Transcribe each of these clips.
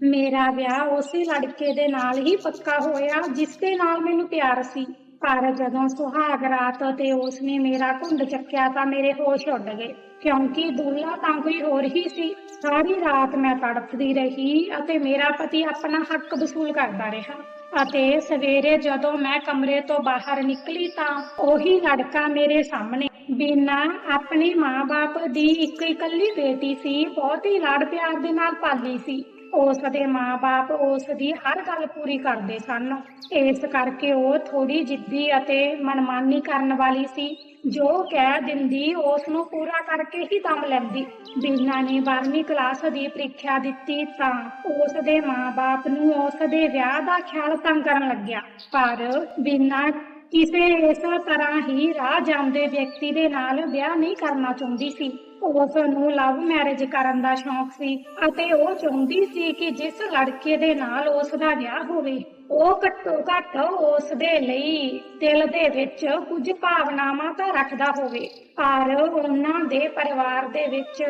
ਮੇਰਾ ਵਿਆਹ ਉਸੇ ਲੜਕੇ ਦੇ ਨਾਲ ਹੀ ਪੱਕਾ ਹੋਇਆ ਜਿਸ ਦੇ ਨਾਲ ਮੈਨੂੰ ਪਿਆਰ ਸੀ। ਪਰ ਜਦੋਂ ਸੁਹਾਗ ਰਾਤ ਤੇ ਉਸਨੇ ਮੇਰਾ ਘੁੰਡ ਚੱਕਿਆ ਤਾਂ ਮੇਰੇ ਹੋਸ਼ ਉੱਡ ਗਏ, ਕਿਉਂਕਿ ਦੁੱਲਾ ਤਾਂ ਕੋਈ ਹੋਰ ਹੀ ਸੀ। ਸਾਰੀ ਰਾਤ ਮੈਂ ਤੜਫਦੀ ਰਹੀ ਅਤੇ ਮੇਰਾ ਪਤੀ ਆਪਣਾ ਹੱਕ ਵਸੂਲ ਕਰਦਾ ਰਿਹਾ। ਅਤੇ ਸਵੇਰੇ ਜਦੋਂ ਮੈਂ ਕਮਰੇ ਤੋਂ ਬਾਹਰ ਨਿਕਲੀ ਤਾਂ ਉਹੀ ਲੜਕਾ ਮੇਰੇ ਸਾਹਮਣੇ ਬਿਨਾ ਆਪਣੇ ਮਾਂ-ਬਾਪ ਦੀ ਇੱਕ ਇਕੱਲੀ ਬੇਟੀ ਸੀ, ਬਹੁਤ ਹੀ ਲਾਡ ਪਿਆਰ ਦੇ ਨਾਲ ਪਾਲੀ ਸੀ। ਉਸ ਦੇ ਮਾਂ-ਬਾਪ ਉਸ ਦੀ ਹਰ ਗੱਲ ਪੂਰੀ ਕਰਦੇ ਸਨ। ਇਸ ਕਰਕੇ ਉਹ ਥੋੜੀ ਜਿੱਦੀ ਅਤੇ ਮਨਮਾਨੀ ਕਰਨ ਵਾਲੀ ਸੀ। ਜੋ ਕਹਿ ਦਿੰਦੀ, ਉਸ ਨੂੰ ਪੂਰਾ ਕਰਕੇ ਹੀ ਦਮ ਲੈਂਦੀ। ਬੀਨਾ ਨੇ 12ਵੀਂ ਕਲਾਸ ਦੀ ਪ੍ਰੀਖਿਆ ਦਿੱਤੀ ਤਾਂ ਉਸ ਦੇ ਮਾਂ-ਬਾਪ ਨੂੰ ਉਸ ਦੇ ਵਿਆਹ ਦਾ ਖਿਆਲ ਤੰਗ ਕਰਨ ਲੱਗਿਆ। ਪਰ ਬੀਨਾ ਕਿਸੇ ਇਸ ਤਰ੍ਹਾਂ ਹੀ ਰਾਹ ਜਾਂਦੇ ਵਿਅਕਤੀ ਦੇ ਨਾਲ ਵਿਆਹ ਨਹੀਂ ਕਰਨਾ ਚਾਹੁੰਦੀ ਸੀ। ਉਸ ਨੂੰ ਲਵ ਮੈਰਿਜ ਕਰਨ ਦਾ ਸ਼ੌਂਕ ਸੀ ਅਤੇ ਉਹ ਚਾਹੁੰਦੀ ਸੀ ਕਿ ਜਿਸ ਲੜਕੇ ਦੇ ਨਾਲ ਉਸ ਦਾ ਵਿਆਹ ਹੋਵੇ, ਉਹ ਘੱਟੋ ਘੱਟ ਉਸ ਦੇ ਲਈ ਦਿਲ ਦੇ ਵਿੱਚ ਕੁਝ ਭਾਵਨਾਵਾਂ ਤਾਂ ਰੱਖਦਾ ਹੋਵੇ। ਪਰ ਉਹਨਾਂ ਦੇ ਪਰਿਵਾਰ ਦੇ ਵਿੱਚ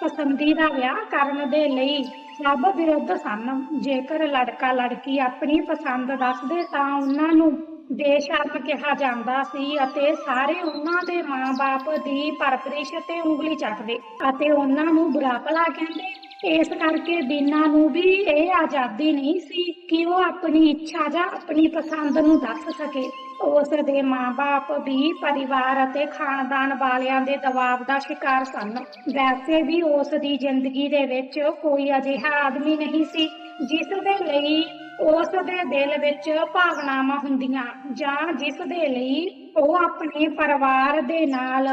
ਪਸੰਦੀਦਾ ਵਿਆਹ ਕਰਨ ਦੇ ਲਈ ਸਭ ਵਿਰੁੱਧ ਸਨ। ਜੇਕਰ ਲੜਕਾ ਲੜਕੀ ਆਪਣੀ ਪਸੰਦ ਦੱਸਦੇ ਤਾਂ ਉਹਨਾਂ ਨੂੰ ਬੇਸ਼ਰਮ ਕਿਹਾ ਜਾਂਦਾ ਸੀ ਅਤੇ ਸਾਰੇ ਉਹਨਾਂ ਦੇ ਮਾਂ-ਬਾਪ ਦੀ ਪਰਵਰਿਸ਼ ਤੇ ਉਂਗਲੀ ਚੱਕਦੇ ਅਤੇ ਉਹਨਾਂ ਨੂੰ ਬੁਰਾ ਭਲਾ ਕਹਿੰਦੇ। ਇਸ ਕਰਕੇ ਬੀਨਾ ਨੂੰ ਵੀ ਇਹ ਆਜ਼ਾਦੀ ਨਹੀਂ ਸੀ ਕਿ ਉਹ ਆਪਣੀ ਇੱਛਾ ਜਾਂ ਆਪਣੀ ਪਸੰਦ ਨੂੰ ਦੱਸ ਸਕੇ। ਉਸ ਦੇ ਮਾਂ-ਬਾਪ ਵੀ ਪਰਿਵਾਰ ਅਤੇ ਖਾਨਦਾਨ ਵਾਲਿਆਂ ਦੇ ਦਬਾਅ ਦਾ ਸ਼ਿਕਾਰ ਸਨ। ਵੈਸੇ ਵੀ ਉਸ ਦੀ ਜ਼ਿੰਦਗੀ ਦੇ ਵਿੱਚ ਕੋਈ ਅਜਿਹਾ ਆਦਮੀ ਨਹੀਂ ਸੀ, ਜਿਸ ਦੇ ਲਈ ਉਸ ਦੇ ਦਿਲ ਵਿੱਚ ਭਾਵਨਾਵਾਂ ਹੁੰਦੀਆਂ ਜਾਂ ਜਿਸ ਦੇ ਲਈ ਉਹ ਆਪਣੇ ਪਰਿਵਾਰ ਦੇ ਨਾਲ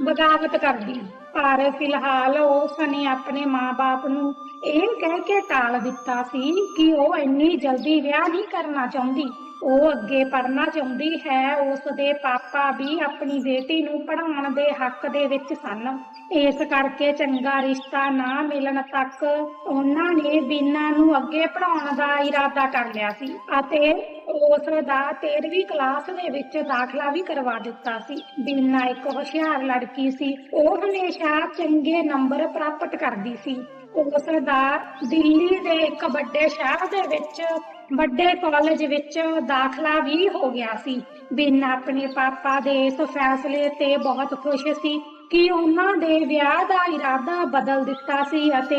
ਬਗਾਵਤ ਕਰਦੀ। ਪਰ ਫਿਲਹਾਲ ਉਸ ਨੇ ਆਪਣੇ ਮਾਪੇ ਨੂੰ ਇਹ ਕਹਿ ਕੇ ਟਾਲ ਦਿੱਤਾ ਸੀ ਕਿ ਉਹ ਇੰਨੀ ਜਲਦੀ ਵਿਆਹ ਨਹੀਂ ਕਰਨਾ ਚਾਹੁੰਦੀ। ਉਹ ਅੱਗੇ ਪੜ੍ਹਨਾ ਚਾਹੁੰਦੀ ਹੈ ਉਸ ਦੇ ਪਾਪਾ ਵੀ ਆਪਣੀ ਬੇਟੀ ਨੂੰ ਪੜ੍ਹਾਉਣ ਦੇ ਹੱਕ ਦੇ ਵਿੱਚ ਸਨ। ਇਸ ਕਰਕੇ ਚੰਗਾ ਰਿਸ਼ਤਾ ਨਾ ਮਿਲਣ ਤੱਕ ਉਹਨਾਂ ਨੇ ਬੀਨਾ ਨੂੰ ਅੱਗੇ ਪੜ੍ਹਾਉਣ ਦਾ ਇਰਾਦਾ ਕਰ ਲਿਆ ਸੀ ਅਤੇ ਉਸ ਦਾ 13ਵੀਂ ਕਲਾਸ ਦੇ ਵਿੱਚ ਦਾਖਲਾ ਵੀ ਕਰਵਾ ਦਿੱਤਾ ਸੀ। ਬੀਨਾ ਇੱਕ ਹੁਸ਼ਿਆਰ ਲੜਕੀ ਸੀ। ਉਹ ਹਮੇਸ਼ਾ ਚੰਗੇ ਨੰਬਰ ਪ੍ਰਾਪਤ ਕਰਦੀ ਸੀ। ਉਸ ਦਾ ਦਿੱਲੀ ਦੇ ਇੱਕ ਵੱਡੇ ਸ਼ਹਿਰ ਦੇ ਵਿੱਚ, ਵੱਡੇ ਕਾਲਜ ਵਿੱਚ ਦਾਖਲਾ ਵੀ ਹੋ ਗਿਆ ਸੀ। ਬੀਨਾ ਆਪਣੇ ਪਾਪਾ ਦੇ ਇਸ ਫੈਸਲੇ ਤੇ ਬਹੁਤ ਖੁਸ਼ ਸੀ ਕਿ ਉਹਨਾਂ ਦੇ ਵਿਆਹ ਦਾ ਇਰਾਦਾ ਬਦਲ ਦਿੱਤਾ ਸੀ ਅਤੇ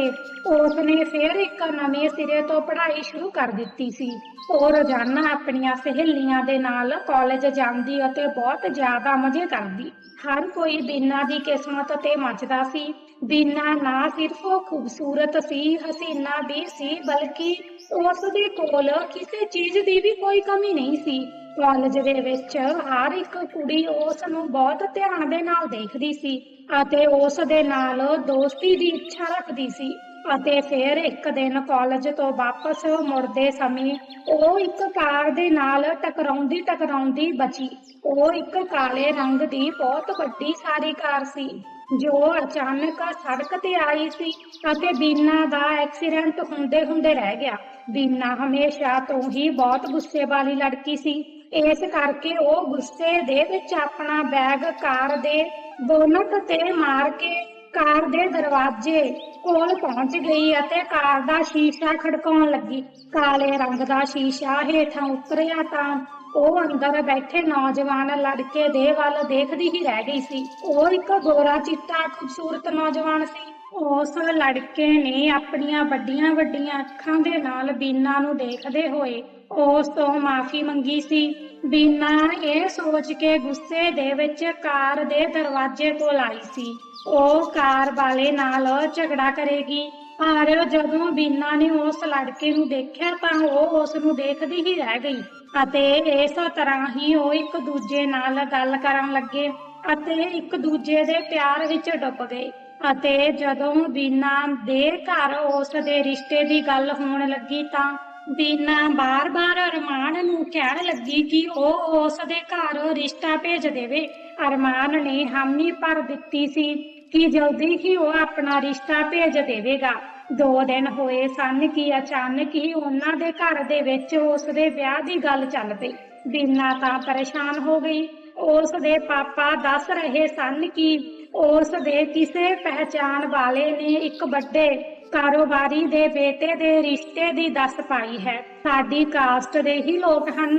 ਉਸ ਨੇ ਫਿਰ ਇੱਕ ਨਵੇਂ ਸਿਰੇ ਤੋਂ ਪੜ੍ਹਾਈ ਸ਼ੁਰੂ ਕਰ ਦਿੱਤੀ ਸੀ। ਉਹ ਰੋਜ਼ਾਨਾ ਆਪਣੀਆਂ ਸਹੇਲੀਆਂ ਦੇ ਨਾਲ ਕਾਲਜ ਜਾਂਦੀ ਅਤੇ ਬਹੁਤ ਜ਼ਿਆਦਾ ਮਜ਼ੇ ਕਰਦੀ। ਹਰ ਕੋਈ ਬਿਨਾਂ ਦੀ ਕਿਸਮਤ ਤੇ ਮੱਚਦਾ ਸੀ। ਬੀਨਾ ਨਾ ਸਿਰਫ ਖੂਬਸੂਰਤ ਸੀ, ਹਸੀਨਾ ਵੀ ਸੀ, ਬਲਕਿ ਉਸ ਦੇ ਕੋਲ ਕਿਸੇ ਚੀਜ਼ ਦੀ ਵੀ ਕੋਈ ਕਮੀ ਨਹੀਂ ਸੀ। ਕਾਲਜ ਦੇ ਵਿੱਚ ਹਰ ਇੱਕ ਕੁੜੀ ਉਸ ਨੂੰ ਬਹੁਤ ਧਿਆਨ ਦੇ ਨਾਲ ਦੇਖਦੀ ਸੀ ਅਤੇ ਉਸ ਦੇ ਨਾਲ ਦੋਸਤੀ ਦੀ ਇੱਛਾ ਰੱਖਦੀ ਸੀ ਅਤੇ ਫਿਰ ਇੱਕ ਦਿਨ ਕਾਲਜ ਤੋਂ ਵਾਪਸ ਮੁੜਦੇ ਸਮੇਂ ਉਹ ਇੱਕ ਕਾਰ ਦੇ ਨਾਲ ਟਕਰਾਉਂਦੀ ਟਕਰਾਉਂਦੀ ਬਚੀ। ਉਹ ਇੱਕ ਕਾਲੇ ਰੰਗ ਦੀ ਬਹੁਤ ਵੱਡੀ ਸਾਰੀ ਕਾਰ ਸੀ। ਜੋ ਅਚਾਨਕ ਸੜਕ ਤੇ ਆਈ ਸੀ ਅਤੇ ਬੀਨਾ ਦਾ ਐਕਸੀਡੈਂਟ ਹੁੰਦੇ ਹੁੰਦੇ ਰਹਿ ਗਿਆ। ਬੀਨਾ ਹਮੇਸ਼ਾ ਤੋਂ ਹੀ ਬਹੁਤ ਗੁੱਸੇ ਵਾਲੀ ਲੜਕੀ ਸੀ। ਇਸ ਕਰਕੇ ਉਹ ਗੁੱਸੇ ਦੇ ਵਿੱਚ ਆਪਣਾ ਬੈਗ ਕਾਰ ਦੇ ਬੋਨਟ ਤੇ ਮਾਰ ਕੇ ਕਾਰ ਦੇ ਦਰਵਾਜ਼ੇ ਕੋਲ ਪਹੁੰਚ ਗਈ ਅਤੇ ਕਾਰ ਦਾ ਸ਼ੀਸ਼ਾ ਖੜਕਾਉਣ ਲੱਗੀ। ਕਾਲੇ ਰੰਗ ਦਾ ਸ਼ੀਸ਼ਾ ਹੇਠਾਂ ਉਤਰਿਆ ਤਾਂ ਉਹ ਅੰਦਰ ਬੈਠੇ ਨੌਜਵਾਨ ਲੜਕੇ ਦੇ ਵੱਲ ਦੇਖਦੀ ਹੀ ਰਹਿ ਗਈ ਸੀ। ਉਹ ਇੱਕ ਗੋਰਾ ਚਿੱਟਾ ਖੂਬਸੂਰਤ ਨੌਜਵਾਨ ਸੀ। ਉਸ ਲੜਕੇ ਨੇ ਆਪਣੀਆਂ ਵੱਡੀਆਂ ਵੱਡੀਆਂ ਅੱਖਾਂ ਦੇ ਨਾਲ ਬੀਨਾ ਨੂੰ ਦੇਖਦੇ ਹੋਏ ਉਸ ਤੋਂ ਮਾਫੀ ਮੰਗੀ ਸੀ। ਬੀਨਾ ਇਹ ਸੋਚ ਕੇ ਗੁੱਸੇ ਦੇ ਵਿੱਚ ਕਾਰ ਦੇ ਦਰਵਾਜ਼ੇ ਕੋਲ ਆਈ ਸੀ। ਉਹ ਕਾਰ ਵਾਲੇ ਨਾਲ ਝਗੜਾ ਕਰੇਗੀ। ਪਰ ਜਦੋਂ ਬੀਨਾ ਨੇ ਉਸ ਲੜਕੇ ਨੂੰ ਦੇਖਿਆ ਤਾਂ ਉਹ ਉਸ ਨੂੰ ਦੇਖਦੀ ਹੀ ਰਹਿ ਗਈ ਅਤੇ ਇਸ ਤਰ੍ਹਾਂ ਹੀ ਉਹ ਇੱਕ ਦੂਜੇ ਨਾਲ ਗੱਲ ਕਰਨ ਲੱਗੇ ਅਤੇ ਇੱਕ ਦੂਜੇ ਦੇ ਪਿਆਰ ਵਿੱਚ ਡੁੱਬ ਗਏ ਅਤੇ ਜਦੋਂ ਬੀਨਾ ਦੇ ਘਰ ਉਸ ਦੇ ਰਿਸ਼ਤੇ ਦੀ ਗੱਲ ਹੋਣ ਲੱਗੀ ਤਾਂ ਬੀਨਾ ਬਾਰ-ਬਾਰ ਅਰਮਾਨ ਨੂੰ ਕਹਿਣ ਲੱਗੀ ਕਿ ਉਹ ਉਸ ਦੇ ਘਰ ਰਿਸ਼ਤਾ ਭੇਜ ਦੇਵੇ। ਅਰਮਾਨ ਨੇ ਹਾਮੀ ਭਰ ਦਿੱਤੀ ਸੀ। ਕਿ ਜਲਦੀ ਹੀ ਉਹ ਆਪਣਾ ਰਿਸ਼ਤਾ ਭੇਜ ਦੇਵੇਗਾ। ਦੋ ਦਿਨ ਹੋਏ ਸਨ ਕਿ ਅਚਾਨਕ ਹੀ ਉਹਨਾਂ ਦੇ ਘਰ ਦੇ ਵਿੱਚ ਉਸ ਦੇ ਵਿਆਹ ਦੀ ਗੱਲ ਚੱਲ ਪਈ। ਬੀਨਾ ਤਾਂ ਪਰੇਸ਼ਾਨ ਹੋ ਗਈ। ਉਸ ਦੇ ਪਾਪਾ ਦੱਸ ਰਹੇ ਸਨ ਕਿ ਉਸ ਦੇ ਕਿਸੇ ਪਹਿਚਾਣ ਵਾਲੇ ਨੇ ਇੱਕ ਵੱਡੇ ਕਾਰੋਬਾਰੀ ਦੇ ਬੇਟੇ ਦੇ ਰਿਸ਼ਤੇ ਦੀ ਦੱਸ ਪਾਈ ਹੈ। ਸਾਡੀ ਕਾਸਟ ਦੇ ਹੀ ਲੋਕ ਹਨ।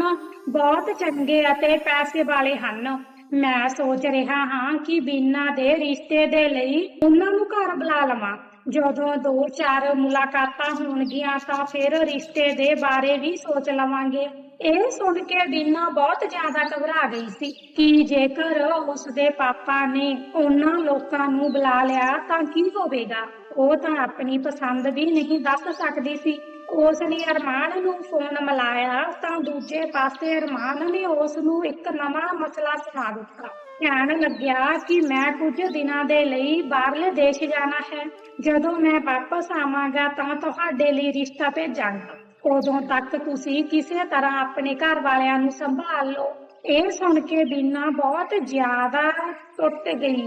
ਬਹੁਤ ਚੰਗੇ ਅਤੇ ਪੈਸੇ ਵਾਲੇ ਹਨ। ਮੈਂ ਸੋਚ ਰਿਹਾ ਹਾਂ ਕਿ ਬੀਨਾ ਦੇ ਰਿਸ਼ਤੇ ਦੇ ਲਈ ਉਹਨਾਂ ਨੂੰ ਘਰ ਬੁਲਾ ਲਵਾਂ। ਜਦੋਂ ਦੋ ਚਾਰ ਮੁਲਾਕਾਤਾਂ ਹੋਣਗੀਆਂ ਤਾਂ ਫਿਰ ਰਿਸ਼ਤੇ ਦੇ ਬਾਰੇ ਵੀ ਸੋਚ ਲਵਾਂਗੇ। ਇਹ ਸੁਣ ਕੇ ਬੀਨਾ ਬਹੁਤ ਜ਼ਿਆਦਾ ਘਬਰਾ ਗਈ ਸੀ ਕਿ ਜੇਕਰ ਉਸ ਦੇ ਪਾਪਾ ਨੇ ਉਹਨਾਂ ਲੋਕਾਂ ਨੂੰ ਬੁਲਾ ਲਿਆ ਤਾਂ ਕੀ ਹੋਵੇਗਾ? ਉਹ ਤਾਂ ਆਪਣੀ ਪਸੰਦ ਵੀ ਨਹੀਂ ਦੱਸ ਸਕਦੀ ਸੀ। ਉਸ ਨੇ ਅਰਮਾਨ ਨੂੰ ਫੋਨ ਮਿਲਾਇਆ ਤਾਂ ਦੂਜੇ ਪਾਸੇ ਅਰਮਾਨ ਨੇ ਉਸ ਨੂੰ ਇੱਕ ਨਵਾਂ ਮਸਲਾ ਸੁਣਾ ਦਿੱਤਾ। ਕਹਿਣ ਲੱਗਿਆ ਕਿ ਮੈਂ ਕੁਝ ਦਿਨਾਂ ਦੇ ਲਈ ਬਾਹਰਲੇ ਦੇਸ਼ ਜਾਣਾ ਹੈ। ਜਦੋਂ ਮੈਂ ਵਾਪਸ ਆਵਾਂਗਾ ਤਾਂ ਤੁਹਾਡੇ ਲਈ ਰਿਸ਼ਤਾ ਭੇਜਾਂਗਾ। ਉਦੋਂ ਤੱਕ ਤੁਸੀਂ ਕਿਸੇ ਤਰ੍ਹਾਂ ਆਪਣੇ ਘਰ ਵਾਲਿਆਂ ਨੂੰ ਸੰਭਾਲ ਲਓ। ਇਹ ਸੁਣ ਕੇ ਬੀਨਾ ਬਹੁਤ ਜ਼ਿਆਦਾ ਟੁੱਟ ਗਈ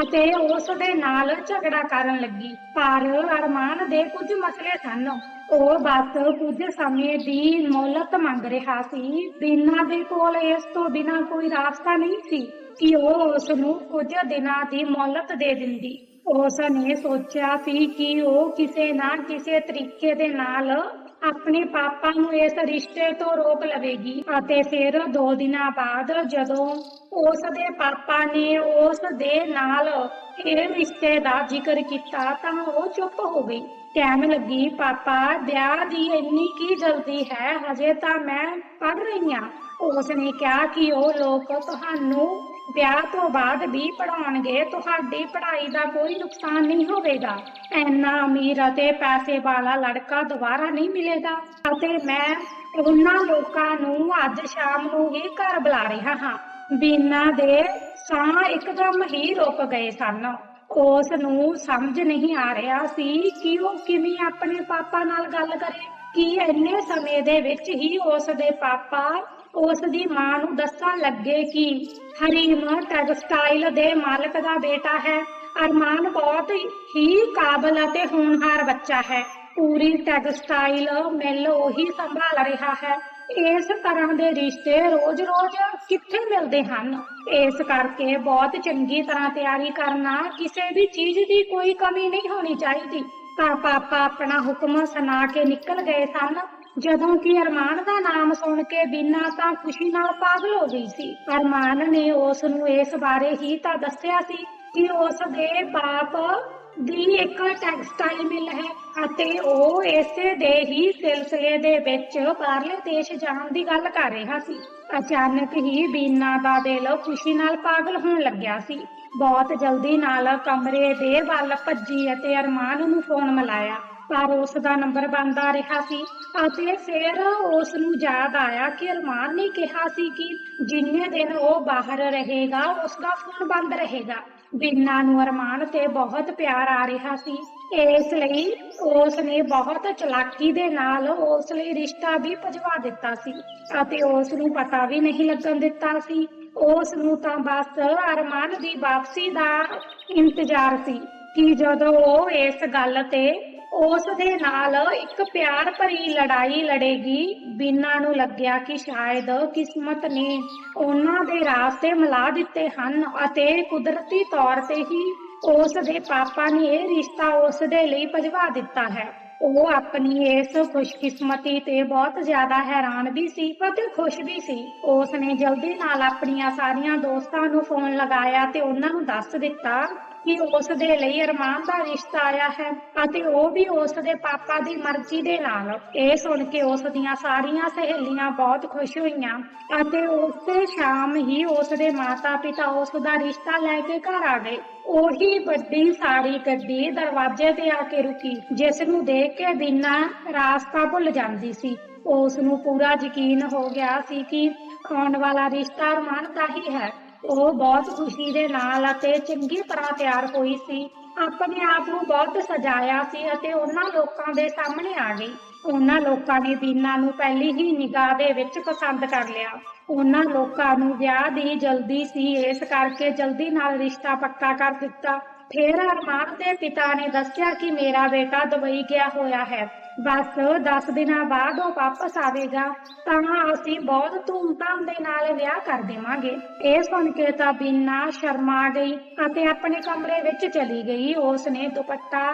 ਅਤੇ ਉਸ ਦੇ ਨਾਲ ਝਗੜਾ ਕਰਨ ਲੱਗੀ। ਪਰ ਅਰਮਾਨ ਦੇ ਕੁਝ ਮਸਲੇ ਸਨ। ਉਹ ਬਸ ਕੁਝ ਸਮੇਂ ਦੀ ਮੌਲਤ ਮੰਗ ਰਿਹਾ ਸੀ। ਬੀਨਾ ਦੇ ਕੋਲ ਇਸ ਤੋਂ ਬਿਨਾ ਕੋਈ ਰਾਸਤਾ ਨਹੀਂ ਸੀ ਕਿ ਉਹ ਉਸ ਨੂੰ ਕੁਝ ਦਿਨਾਂ ਦੀ ਮੌਲਤ ਦੇ ਦਿੰਦੀ। ਉਸ ਨੇ ਸੋਚਿਆ ਸੀ ਕਿ ਉਹ ਕਿਸੇ ਨਾ ਕਿਸੇ ਤਰੀਕੇ ਦੇ ਨਾਲ ਆਪਣੇ ਪਾਪਾ ਨੂੰ ਇਸ ਰਿਸ਼ਤੇ ਤੋਂ ਰੋਕ ਲਵੇਗੀ ਅਤੇ ਫਿਰ ਦੋ ਦਿਨਾਂ ਬਾਅਦ ਜਦੋਂ ਉਸ ਦੇ ਪਾਪਾ ਨੇ ਉਸ ਦੇ ਨਾਲ ਇਹ ਰਿਸ਼ਤੇ ਦਾ ਜ਼ਿਕਰ ਕੀਤਾ ਤਾਂ ਉਹ ਚੁੱਪ ਹੋ ਗਈ। ਕਹਿਣ ਲੱਗੀ, ਪਾਪਾ, ਵਿਆਹ ਦੀ ਇੰਨੀ ਕੀ ਜਲਦੀ ਹੈ? ਹਜੇ ਤਾਂ ਮੈਂ ਪੜ ਰਹੀ ਹਾਂ। ਉਸ ਨੇ ਕਿਹਾ ਕਿ ਉਹ ਲੋਕ ਤੁਹਾਨੂੰ ਵਿਆਹ ਤੋਂ ਬਾਅਦ ਵੀ ਪੜਾਉਣਗੇ ਤੁਹਾਡੀ ਪੜ੍ਹਾਈ ਦਾ ਕੋਈ ਨੁਕਸਾਨ ਨਹੀਂ ਹੋਵੇਗਾ। ਇੰਨਾ ਅਮੀਰ ਅਤੇ ਪੈਸੇ ਵਾਲਾ ਲੜਕਾ ਦੁਬਾਰਾ ਨਹੀਂ ਮਿਲੇਗਾ। ਅਤੇ ਮੈਂ ਉਹਨਾਂ ਲੋਕਾਂ ਨੂੰ ਅੱਜ ਸ਼ਾਮ ਨੂੰ ਹੀ ਘਰ ਬੁਲਾ ਰਿਹਾ ਹਾਂ। ਬੀਨਾ ਦੇ ਸਾਹ ਇੱਕਦਮ ਹੀ ਰੁਕ ਗਏ ਸਨ। ਉਸ ਨੂੰ ਸਮਝ ਨਹੀਂ ਆ ਰਿਹਾ ਸੀ ਕਿ ਉਹ ਕਿਵੇਂ ਆਪਣੇ ਪਾਪਾ ਨਾਲ ਗੱਲ ਕਰੇ, ਕਿ ਇੰਨੇ ਸਮੇਂ ਦੇ ਵਿੱਚ ਹੀ ਉਸ ਦੇ ਪਾਪਾ ਉਸ ਦੀ ਮਾਂ ਨੂੰ ਦੱਸਣ ਲੱਗੇ ਕਿ ਹਰੀਮ ਟੈਕਸਟਾਈਲ ਦੇ ਮਾਲਕ ਦਾ ਬੇਟਾ ਹੈ। ਅਰਮਾਨ ਬਹੁਤ ਹੀ ਕਾਬਲ ਅਤੇ ਹੋਣਹਾਰ ਬੱਚਾ ਹੈ। ਪੂਰੀ ਟੈਕਸਟਾਈਲ ਮਿਲ ਉਹੀ ਸੰਭਾਲ ਰਿਹਾ ਹੈ। ਇਸ ਤਰ੍ਹਾਂ ਦੇ ਰਿਸ਼ਤੇ ਰੋਜ਼-ਰੋਜ਼ ਕਿੱਥੇ ਮਿਲਦੇ ਹਨ? ਇਸ ਕਰਕੇ ਬਹੁਤ ਚੰਗੀ ਤਰ੍ਹਾਂ ਤਿਆਰੀ ਕਰਨਾ ਕਿਸੇ ਵੀ ਚੀਜ਼ ਦੀ ਕੋਈ ਕਮੀ ਨਹੀਂ ਹੋਣੀ ਚਾਹੀਦੀ। ਤਾਂ ਪਾਪਾ ਆਪਣਾ ਹੁਕਮ ਸੁਣਾ ਕੇ ਨਿਕਲ ਗਏ ਸਨ। ਜਦੋਂ ਕਿ ਅਰਮਾਨ ਦਾ ਨਾਮ ਸੁਣ ਕੇ ਬੀਨਾ ਤਾਂ ਖੁਸ਼ੀ ਨਾਲ ਪਾਗਲ ਹੋ ਗਈ ਸੀ। ਅਰਮਾਨ ਨੇ ਉਸ ਨੂੰ ਇਸ ਬਾਰੇ ਹੀ ਤਾਂ ਦੱਸਿਆ ਸੀ ਕਿ ਉਸ ਦੇ ਬਾਪ ਦੀ ਇੱਕ ਟੈਕਸਟਾਈਲ ਮਿਲ ਹੈ ਅਤੇ ਉਹ ਇਸੇ ਦੇ ਹੀ ਸਿਲਸਿਲੇ ਦੇ ਵਿੱਚ ਬਾਹਰਲੇ ਦੇਸ਼ ਜਾਣ ਦੀ ਗੱਲ ਕਰ ਰਿਹਾ ਸੀ। ਅਚਾਨਕ ਹੀ ਬੀਨਾ ਦਾ ਦਿਲ ਖੁਸ਼ੀ ਨਾਲ ਪਾਗਲ ਹੋਣ ਲੱਗਿਆ ਸੀ। ਬਹੁਤ ਜਲਦੀ ਨਾਲ ਕਮਰੇ ਦੇ ਵੱਲ ਭੱਜੀ ਅਤੇ ਅਰਮਾਨ ਨੂੰ ਫੋਨ ਮਿਲਾਇਆ। ਪਰ ਉਸ ਦਾ ਨੰਬਰ ਬੰਦ ਆ ਰਿਹਾ ਸੀ ਅਤੇ ਫਿਰ ਉਸ ਨੂੰ ਯਾਦ ਆਇਆ ਕਿ ਅਰਮਾਨ ਨੇ ਕਿਹਾ ਸੀ ਕਿ ਜਿੰਨੇ ਦਿਨ ਉਹ ਬਾਹਰ ਰਹੇਗਾ ਉਸ ਦਾ ਫੋਨ ਬੰਦ ਰਹੇਗਾ। ਬਿੰਨਾ ਨੂੰ ਅਰਮਾਨ ਤੇ ਬਹੁਤ ਪਿਆਰ ਆ ਰਿਹਾ ਸੀ। ਇਸ ਲਈ ਉਸ ਨੇ ਬਹੁਤ ਚਲਾਕੀ ਦੇ ਨਾਲ ਉਸ ਲਈ ਰਿਸ਼ਤਾ ਵੀ ਭਜਵਾ ਦਿੱਤਾ ਸੀ ਅਤੇ ਉਸ ਨੂੰ ਪਤਾ ਵੀ ਨਹੀਂ ਲੱਗਣ ਦਿੱਤਾ ਸੀ। ਉਸ ਨੂੰ ਤਾਂ ਬਸ ਅਰਮਾਨ ਦੀ ਵਾਪਸੀ ਦਾ ਇੰਤਜ਼ਾਰ ਸੀ ਕਿ ਜਦੋਂ ਉਹ ਇਸ ਗੱਲ ਤੇ ਉਸ ਦੇ ਨਾਲ ਇੱਕ ਪਿਆਰ ਭਰੀ ਲੜਾਈ ਲੜੇਗੀ। ਬਿਨਾਂ ਨੂੰ ਲੱਗਿਆ ਕਿ ਸ਼ਾਇਦ ਕਿਸਮਤ ਨੇ ਉਹਨਾਂ ਦੇ ਰਾਸਤੇ ਮਿਲਾ ਦਿੱਤੇ ਹਨ ਅਤੇ ਕੁਦਰਤੀ ਤੌਰ ਤੇ ਹੀ ਉਸ ਦੇ ਪਾਪਾ ਨੇ ਇਹ ਰਿਸ਼ਤਾ ਉਸ ਦੇ ਲਈ ਭਜਵਾ ਦਿੱਤਾ ਹੈ। ਉਹ ਆਪਣੀ ਇਸ ਖੁਸ਼ਕਿਸਮਤੀ ਤੇ ਬਹੁਤ ਜ਼ਿਆਦਾ ਹੈਰਾਨ ਵੀ ਸੀ ਅਤੇ ਖੁਸ਼ ਵੀ ਸੀ। ਉਸ ਨੇ ਜਲਦੀ ਨਾਲ ਆਪਣੀਆਂ ਸਾਰੀਆਂ ਦੋਸਤਾਂ ਨੂੰ ਫੋਨ ਲਗਾਇਆ ਤੇ ਉਹਨਾਂ ਨੂੰ ਦੱਸ ਦਿੱਤਾ ਕਿ ਉਸ ਦੇ ਲਈ ਅਰਮਾਨ ਦਾ ਰਿਸ਼ਤਾ ਆਇਆ ਹੈ ਅਤੇ ਉਹ ਵੀ ਉਸ ਦੇ ਪਾਪਾ ਦੀ ਮਰਜ਼ੀ ਦੇ ਨਾਲ। ਇਹ ਸੁਣ ਕੇ ਉਸ ਦੀਆਂ ਸਾਰੀਆਂ ਸਹੇਲੀਆਂ ਬਹੁਤ ਖੁਸ਼ ਹੋਈਆਂ ਅਤੇ ਉਸੇ ਸ਼ਾਮ ਹੀ ਉਸ ਦੇ ਮਾਤਾ-ਪਿਤਾ ਉਸ ਦਾ ਰਿਸ਼ਤਾ ਲੈ ਕੇ ਘਰ ਆ ਗਏ। ਉਹੀ ਵੱਡੀ ਸਾਰੀ ਗੱਡੀ ਦਰਵਾਜ਼ੇ ਤੇ ਆ ਕੇ ਰੁਕੀ, ਜਿਸ ਨੂੰ ਦੇਖ ਕੇ ਬਿਨਾ ਰਾਸਤਾ ਭੁੱਲ ਜਾਂਦੀ ਸੀ। ਉਸ ਨੂੰ ਪੂਰਾ ਯਕੀਨ ਹੋ ਗਿਆ ਸੀ ਕਿ ਆਉਣ ਵਾਲਾ ਰਿਸ਼ਤਾ ਅਰਮਾਨ ਦਾ ਹੀ ਹੈ। ਉਹ ਬਹੁਤ ਖੁਸ਼ੀ ਦੇ ਨਾਲ ਅਤੇ ਚੰਗੀ ਤਰ੍ਹਾਂ ਤਿਆਰ ਹੋਈ ਸੀ। ਆਪਣੇ ਆਪ ਨੂੰ ਬਹੁਤ ਸਜਾਇਆ ਸੀ ਅਤੇ ਉਹਨਾਂ ਲੋਕਾਂ ਦੇ ਸਾਹਮਣੇ ਆ ਗਈ। ਉਹਨਾਂ ਲੋਕਾਂ ਨੇ ਬੀਨਾ ਨੂੰ ਪਹਿਲੀ ਹੀ ਨਿਗਾਹ ਦੇ ਵਿੱਚ ਪਸੰਦ ਕਰ ਲਿਆ। ਉਹਨਾਂ ਲੋਕਾਂ ਨੂੰ ਵਿਆਹ ਦੀ ਜਲਦੀ ਸੀ, ਇਸ ਕਰਕੇ ਜਲਦੀ ਨਾਲ ਰਿਸ਼ਤਾ ਪੱਕਾ ਕਰ ਦਿੱਤਾ। ਫਿਰ ਅਰਮਾਨ ਦੇ ਪਿਤਾ ਨੇ ਦੱਸਿਆ ਕਿ ਮੇਰਾ ਬੇਟਾ ਦੁਬਈ ਗਿਆ ਹੋਇਆ ਹੈ। ਬਸ 10 ਦਿਨਾਂ ਬਾਅਦ ਉਹ ਵਾਪਸ ਆਵੇਗਾ, ਤਾਂ ਅਸੀਂ ਬਹੁਤ ਧੂਮਧਾਮ ਦੇ ਨਾਲ ਵਿਆਹ ਕਰ ਦੇਵਾਂਗੇ। ਇਹ ਸੁਣ ਕੇ ਤਾਂ ਬੀਨਾ ਸ਼ਰਮਾ ਗਈ ਅਤੇ ਆਪਣੇ ਕਮਰੇ ਵਿੱਚ ਚਲੀ ਗਈ। ਉਸ ਨੇ ਦੁਪੱਟਾ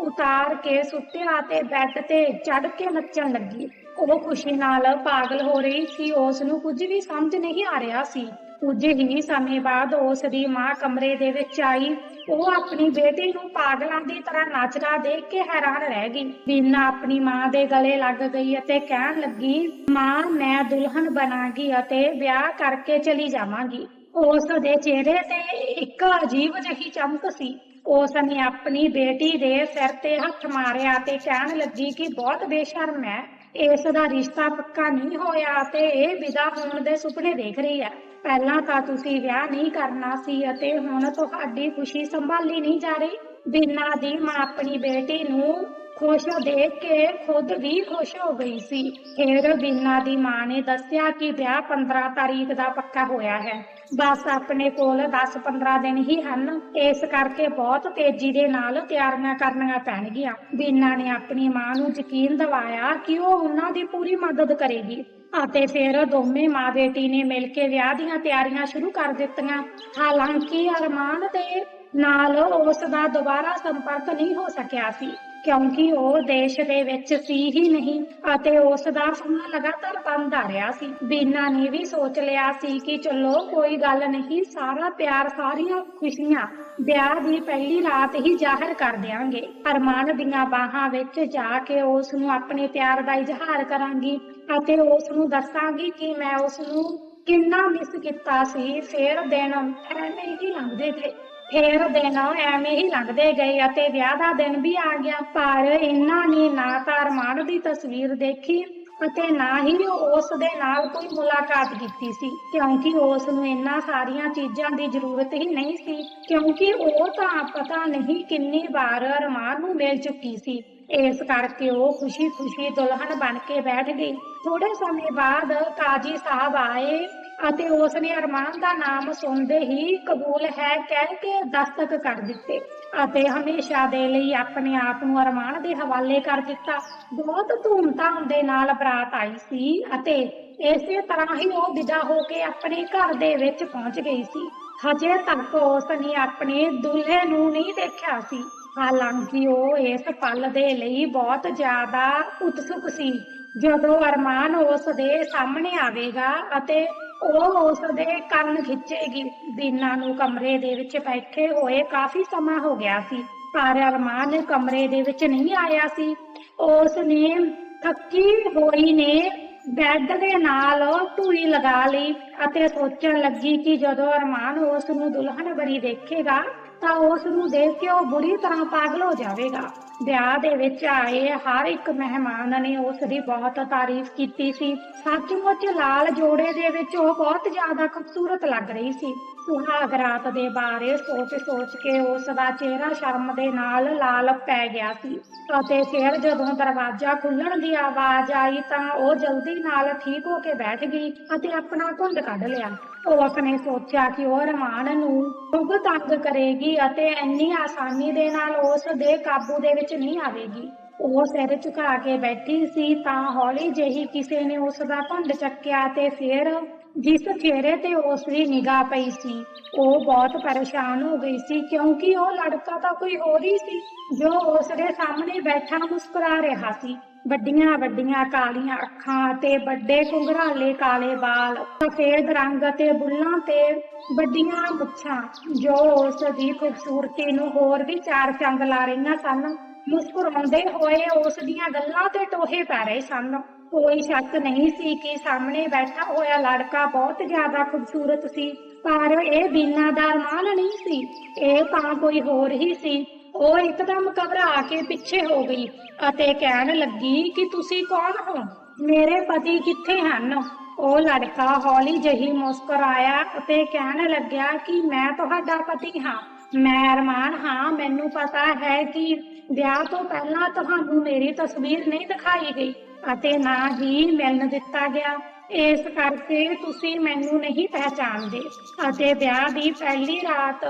ਉਤਾਰ ਕੇ ਸੁੱਤਿਆ ਤੇ ਬੈੱਡ ਤੇ ਚੜ ਕੇ ਨੱਚਣ ਲੱਗੀ। ਉਹ ਖੁਸ਼ੀ ਨਾਲ ਪਾਗਲ ਹੋ ਰਹੀ ਸੀ। ਉਸ ਨੂੰ ਕੁਝ ਵੀ ਸਮਝ ਨਹੀਂ ਆ ਰਿਹਾ ਸੀ। ਕੁਝ ਹੀ ਸਮੇਂ ਬਾਅਦ ਉਸ ਦੀ ਮਾਂ ਕਮਰੇ ਦੇ ਵਿੱਚ ਆਈ। ਉਹ ਆਪਣੀ ਬੇਟੀ ਨੂੰ ਪਾਗਲਾਂ ਦੀ ਤਰ੍ਹਾਂ ਨੱਚਦਾ ਦੇਖ ਕੇ ਹੈਰਾਨ ਰਹਿ ਗਈ। ਬੀਨਾ ਆਪਣੀ ਮਾਂ ਦੇ ਗਲੇ ਲੱਗ ਗਈ ਅਤੇ ਕਹਿਣ ਲੱਗੀ, ਮਾਂ, ਮੈਂ ਦੁਲਹਨ ਬਣਾਂਗੀ ਅਤੇ ਵਿਆਹ ਕਰਕੇ ਚਲੀ ਜਾਵਾਂਗੀ। ਉਸ ਦੇ ਚਿਹਰੇ ਤੇ ਇੱਕ ਅਜੀਬ ਜਿਹੀ ਚਮਕ ਸੀ। ਉਸ ਨੇ ਆਪਣੀ ਬੇਟੀ ਦੇ ਸਿਰ ਤੇ ਹੱਥ ਮਾਰਿਆ ਤੇ ਕਹਿਣ ਲੱਗੀ ਕਿ, ਬਹੁਤ ਬੇਸ਼ਰਮ ਹੈ। ਇਸ ਦਾ ਰਿਸ਼ਤਾ ਪੱਕਾ ਨਹੀਂ ਹੋਇਆ ਤੇ ਇਹ ਵਿਦਾ ਹੋਣ ਦੇ ਸੁਪਨੇ ਦੇਖ ਰਹੀ ਹੈ। ਪਹਿਲਾਂ ਤਾਂ ਤੁਸੀਂ ਵਿਆਹ ਨਹੀਂ ਕਰਨਾ ਸੀ ਅਤੇ ਹੁਣ ਤੁਹਾਡੀ ਖੁਸ਼ੀ ਸੰਭਾਲੀ ਨਹੀਂ ਜਾ ਰਹੀ। ਬਿਨਾ ਦੀ ਮਾਂ ਆਪਣੀ ਬੇਟੀ ਨੂੰ ਖੁਸ਼ ਦੇਖ ਕੇ ਖੁਦ ਵੀ ਖੁਸ਼ ਹੋ ਗਈ ਸੀ। ਫਿਰ ਬਿਨਾ ਦੀ ਮਾਂ ਨੇ ਦੱਸਿਆ ਕਿ ਵਿਆਹ 15 ਤਾਰੀਖ ਦਾ ਪੱਕਾ ਹੋਇਆ ਹੈ। ਬਸ ਆਪਣੇ ਕੋਲ 10-15 ਦਿਨ ਹੀ ਹਨ। ਇਸ ਕਰਕੇ ਬਹੁਤ ਤੇਜ਼ੀ ਦੇ ਨਾਲ ਤਿਆਰੀਆਂ ਕਰਨੀਆਂ ਪੈਣਗੀਆਂ। ਬੀਨਾ ਨੇ ਆਪਣੀ ਮਾਂ ਨੂੰ ਯਕੀਨ ਦਿਵਾਇਆ ਕਿ ਉਹ ਉਹਨਾਂ ਦੀ ਪੂਰੀ ਮਦਦ ਕਰੇਗੀ। ਅਤੇ ਫਿਰ ਦੋਵੇਂ ਮਾਂ ਬੇਟੀ ਨੇ ਮਿਲ ਕੇ ਵਿਆਹ ਦੀਆਂ ਤਿਆਰੀਆਂ ਸ਼ੁਰੂ ਕਰ ਦਿੱਤੀਆਂ। ਹਾਲਾਂਕਿ ਅਰਮਾਨ ਦੇ ਨਾਲ ਉਸ ਦਾ ਦੁਬਾਰਾ ਸੰਪਰਕ ਨਹੀਂ ਹੋ ਸਕਿਆ ਸੀ। ਕਿਉਂਕਿ ਉਹ ਦੇਸ਼ ਦੇ ਵਿੱਚ ਸੀ ਹੀ ਨਹੀਂ ਅਤੇ ਉਸ ਦਾ ਫੋਨ ਲਗਾਤਾਰ ਬੰਦ ਆ ਰਿਹਾ ਸੀ। ਬੀਨਾ ਨੇ ਵੀ ਸੋਚ ਲਿਆ ਸੀ ਕਿ ਚਲੋ ਕੋਈ ਗੱਲ ਨਹੀਂ, ਸਾਰਾ ਪਿਆਰ ਸਾਰੀਆਂ ਖੁਸ਼ੀਆਂ ਵਿਆਹ ਦੀ ਪਹਿਲੀ ਰਾਤ ਹੀ ਜ਼ਾਹਰ ਕਰ ਦਿਆਂਗੇ। ਅਰਮਾਨ ਦੀਆਂ ਬਾਹਾਂ ਵਿੱਚ ਜਾ ਕੇ ਉਸ ਨੂੰ ਆਪਣੇ ਪਿਆਰ ਦਾ ਇਜ਼ਹਾਰ ਕਰਾਂਗੀ ਅਤੇ ਉਸ ਨੂੰ ਦੱਸਾਂਗੀ ਕਿ ਮੈਂ ਉਸ ਨੂੰ ਕਿੰਨਾ ਮਿਸ ਕੀਤਾ ਸੀ। ਫੇਰ ਦਿਨ ਐਵੇਂ ਹੀ ਲੰਘਦੇ ਗਏ। ਫੇਰ ਦਿਨ ਐਵੇਂ ਹੀ ਲੰਘਦੇ ਗਏ ਅਤੇ ਵਿਆਹ ਦਾ ਦਿਨ ਵੀ ਆ ਗਿਆ। ਪਰ ਇਹਨਾਂ ਨੇ ਨਾ ਤਾਂ ਅਰਮਾਨ ਦੀ ਤਸਵੀਰ ਦੇਖੀ ਅਤੇ ਨਾ ਹੀ ਉਸ ਦੇ ਨਾਲ ਕੋਈ ਮੁਲਾਕਾਤ ਕੀਤੀ ਸੀ, ਕਿਉਂਕਿ ਉਸ ਨੂੰ ਇੰਨਾ ਸਾਰੀਆਂ ਚੀਜ਼ਾਂ ਦੀ ਜ਼ਰੂਰਤ ਹੀ ਨਹੀਂ ਸੀ, ਕਿਉਂਕਿ ਉਹ ਤਾਂ ਪਤਾ ਨਹੀਂ ਕਿੰਨੀ ਵਾਰ ਅਰਮਾਨ ਨੂੰ ਮਿਲ ਚੁੱਕੀ ਸੀ। ਇਸ ਕਰਕੇ ਉਹ ਖੁਸ਼ੀ-ਖੁਸ਼ੀ ਦੁਲਹਨ ਬਣ ਕੇ ਬੈਠ ਗਈ। ਥੋੜੇ ਸਮੇਂ ਬਾਅਦ ਕਾਜੀ ਸਾਹਿਬ ਆਏ। ਅਤੇ ਉਸ ਨੇ ਅਰਮਾਨ ਦਾ ਨਾਮ ਸੁਣਦੇ ਹੀ ਕਬੂਲ ਹੈ ਕਹਿ ਕੇ ਦਸਤਕ ਕਰ ਦਿੱਤੇ ਅਤੇ ਹਮੇਸ਼ਾ ਦੇ ਲਈ ਆਪਣੇ ਆਪ ਨੂੰ ਅਰਮਾਨ ਦੇ ਹਵਾਲੇ ਕਰ ਦਿੱਤਾ। ਬਹੁਤ ਧੂਮਧਾਮ ਦੇ ਨਾਲ ਬਰਾਤ ਆਈ ਸੀ ਅਤੇ ਇਸੇ ਤਰ੍ਹਾਂ ਹੀ ਉਹ ਵਿਦਾ ਹੋ ਕੇ ਆਪਣੇ ਘਰ ਦੇ ਵਿੱਚ ਪਹੁੰਚ ਗਈ ਸੀ। ਹਜੇ ਤੱਕ ਉਸ ਨੇ ਆਪਣੇ ਦੁਲਹੇ ਨੂੰ ਨਹੀਂ ਦੇਖਿਆ ਸੀ। ਹਾਲਾਂਕਿ ਉਹ ਇਸ ਪਲ ਦੇ ਲਈ ਬਹੁਤ ਜ਼ਿਆਦਾ ਉਤਸੁਕ ਸੀ। ਜਦੋਂ ਅਰਮਾਨ ਉਸ ਦੇ ਸਾਹਮਣੇ ਆਵੇਗਾ ਅਤੇ ਉਹ ਉਸ ਦੇ ਕੰਨ ਖਿੱਚੇਗੀ। ਬੀਨਾ ਨੂੰ ਕਮਰੇ ਦੇ ਵਿੱਚ ਬੈਠੇ ਹੋਏ ਕਾਫੀ ਸਮਾਂ ਹੋ ਗਿਆ ਸੀ, ਪਰ ਅਰਮਾਨ ਕਮਰੇ ਦੇ ਵਿੱਚ ਨਹੀਂ ਆਇਆ ਸੀ। ਉਸ ਨੇ ਥੱਕੀ ਹੋਈ ਨੇ ਬੈੱਡ ਦੇ ਨਾਲ ਧੂਈ ਲਗਾ ਲਈ ਅਤੇ ਸੋਚਣ ਲੱਗੀ ਕਿ ਜਦੋਂ ਅਰਮਾਨ ਉਸ ਨੂੰ ਦੁਲਹਨ ਬਣੀ ਦੇਖੇਗਾ, ਤਾਂ ਉਸ ਨੂੰ ਦੇਖ ਕੇ ਉਹ ਬੁਰੀ ਤਰ੍ਹਾਂ ਪਾਗਲ ਹੋ ਜਾਵੇਗਾ। ਵਿਆਹ ਦੇ ਵਿੱਚ ਆਏ ਹਰ ਇੱਕ ਮਹਿਮਾਨ ਨੇ ਉਸ ਦੀ ਬਹੁਤ ਤਾਰੀਫ ਕੀਤੀ ਸੀ। ਸੱਚਮੁੱਚ ਲਾਲ ਜੋੜੇ ਦੇ ਵਿੱਚ ਉਹ ਬਹੁਤ ਜ਼ਿਆਦਾ ਖੂਬਸੂਰਤ ਲੱਗ ਰਹੀ ਸੀ। ਸੁਹਾਗ ਰਾਤ ਦੇ ਬਾਰੇ ਸੋਚ-ਸੋਚ ਕੇ ਉਸ ਦਾ ਚਿਹਰਾ ਸ਼ਰਮ ਦੇ ਨਾਲ ਲਾਲ ਪੈ ਗਿਆ ਸੀ ਅਤੇ ਫਿਰ ਜਦੋਂ ਦਰਵਾਜ਼ਾ ਖੁੱਲਣ ਦੀ ਆਵਾਜ਼ ਆਈ ਤਾਂ ਉਹ ਜਲਦੀ ਨਾਲ ਠੀਕ ਹੋ ਕੇ ਬੈਠ ਗਈ ਅਤੇ ਆਪਣਾ ਘੁੰਡ ਕੱਢ ਲਿਆ। ਉਹ ਆਪਣੇ ਸੋਚਿਆ ਕਿ ਉਹ ਰਮਾਨ ਨੂੰ ਬਹੁਤ ਤੰਗ ਕਰੇਗੀ ਅਤੇ ਇੰਨੀ ਆਸਾਨੀ ਦੇ ਨਾਲ ਉਸ ਦੇ ਕਾਬੂ ਦੇ ਵਿੱਚ ਨਹੀਂ ਆਵੇਗੀ। ਉਹ ਸਿਰ ਝੁਕਾ ਕੇ ਬੈਠੀ ਸੀ ਤਾਂ ਹੌਲੀ ਜਿਹੀ ਕਿਸੇ ਨੇ ਉਸ ਦਾ ਘੁੰਡ ਚੱਕਿਆ ਤੇ ਫਿਰ ਜਿਸ ਚਿਹਰੇ ਤੇ ਉਸ ਦੀ ਨਿਗਾਹ ਪਈ ਸੀ, ਉਹ ਬਹੁਤ ਪਰੇਸ਼ਾਨ ਹੋ ਗਈ ਸੀ ਕਿਉਂਕਿ ਉਹ ਲੜਕਾ ਤਾਂ ਕੋਈ ਹੋਰ ਹੀ ਸੀ ਜੋ ਉਸ ਦੇ ਸਾਹਮਣੇ ਬੈਠਾ ਮੁਸਕਰਾ ਰਿਹਾ ਸੀ। ਵੱਡੀਆਂ ਵੱਡੀਆਂ ਕਾਲੀਆਂ ਅੱਖਾਂ ਤੇ ਵੱਡੇ ਘੁੰਗਰਾਲੇ ਕਾਲੇ ਵਾਲ, ਸਫੇਦ ਰੰਗ ਤੇ ਬੁੱਲਾਂ ਤੇ ਵੱਡੀਆਂ ਮੁੱਛਾਂ ਜੋ ਉਸ ਦੀ ਖੂਬਸੂਰਤੀ ਨੂੰ ਹੋਰ ਵੀ ਚਾਰ ਚੰਦ ਲਾ ਰਹੀਆਂ ਸਨ। ਮੁਸਕਰਾਉਂਦੇ ਹੋਏ ਉਸ ਦੀਆਂ ਗੱਲਾਂ ਤੇ ਟੋਹੇ ਪੈ ਰਹੇ ਸਨ। ਕੋਈ ਸ਼ੱਕ ਨਹੀਂ ਸੀ ਕਿ ਸਾਹਮਣੇ ਬੈਠਾ ਹੋਇਆ ਲੜਕਾ ਬਹੁਤ ਜ਼ਿਆਦਾ ਖੂਬਸੂਰਤ ਸੀ, ਪਰ ਇਹ ਬੀਨਾ ਦਾ ਅਰਮਾਨ ਨਹੀਂ ਸੀ। ਇਹ ਤਾਂ ਕੋਈ ਹੋਰ ਹੀ ਸੀ। ਉਹ ਇੱਕਦਮ ਘਬਰਾ ਕੇ ਪਿੱਛੇ ਹੋ ਗਈ ਅਤੇ ਕਹਿਣ ਲੱਗੀ ਕਿ ਤੁਸੀਂ ਕੌਣ ਹੋ? ਮੇਰੇ ਪਤੀ ਕਿੱਥੇ ਹਨ? ਉਹ ਲੜਕਾ ਹੌਲੀ ਜਿਹੀ ਮੁਸਕਰਾਇਆ ਅਤੇ ਕਹਿਣ ਲੱਗਿਆ ਕਿ ਮੈਂ ਤੁਹਾਡਾ ਪਤੀ ਹਾਂ। ਮੈਂ ਅਰਮਾਨ ਹਾਂ, ਮੈਨੂੰ ਪਤਾ ਹੈ ਕਿ ਵਿਆਹ ਤੋਂ ਪਹਿਲਾਂ ਤੁਹਾਨੂੰ ਮੇਰੀ ਤਸਵੀਰ ਨਹੀਂ ਦਿਖਾਈ ਗਈ ਅਤੇ ਨਾ ਹੀ ਮਿਲਣ ਦਿੱਤਾ ਗਿਆ। ਇਸ ਕਰਕੇ ਤੁਸੀਂ ਮੈਨੂੰ ਨਹੀਂ ਪਹਿਚਾਣਦੇ ਅਤੇ ਵਿਆਹ ਦੀ ਪਹਿਲੀ ਰਾਤ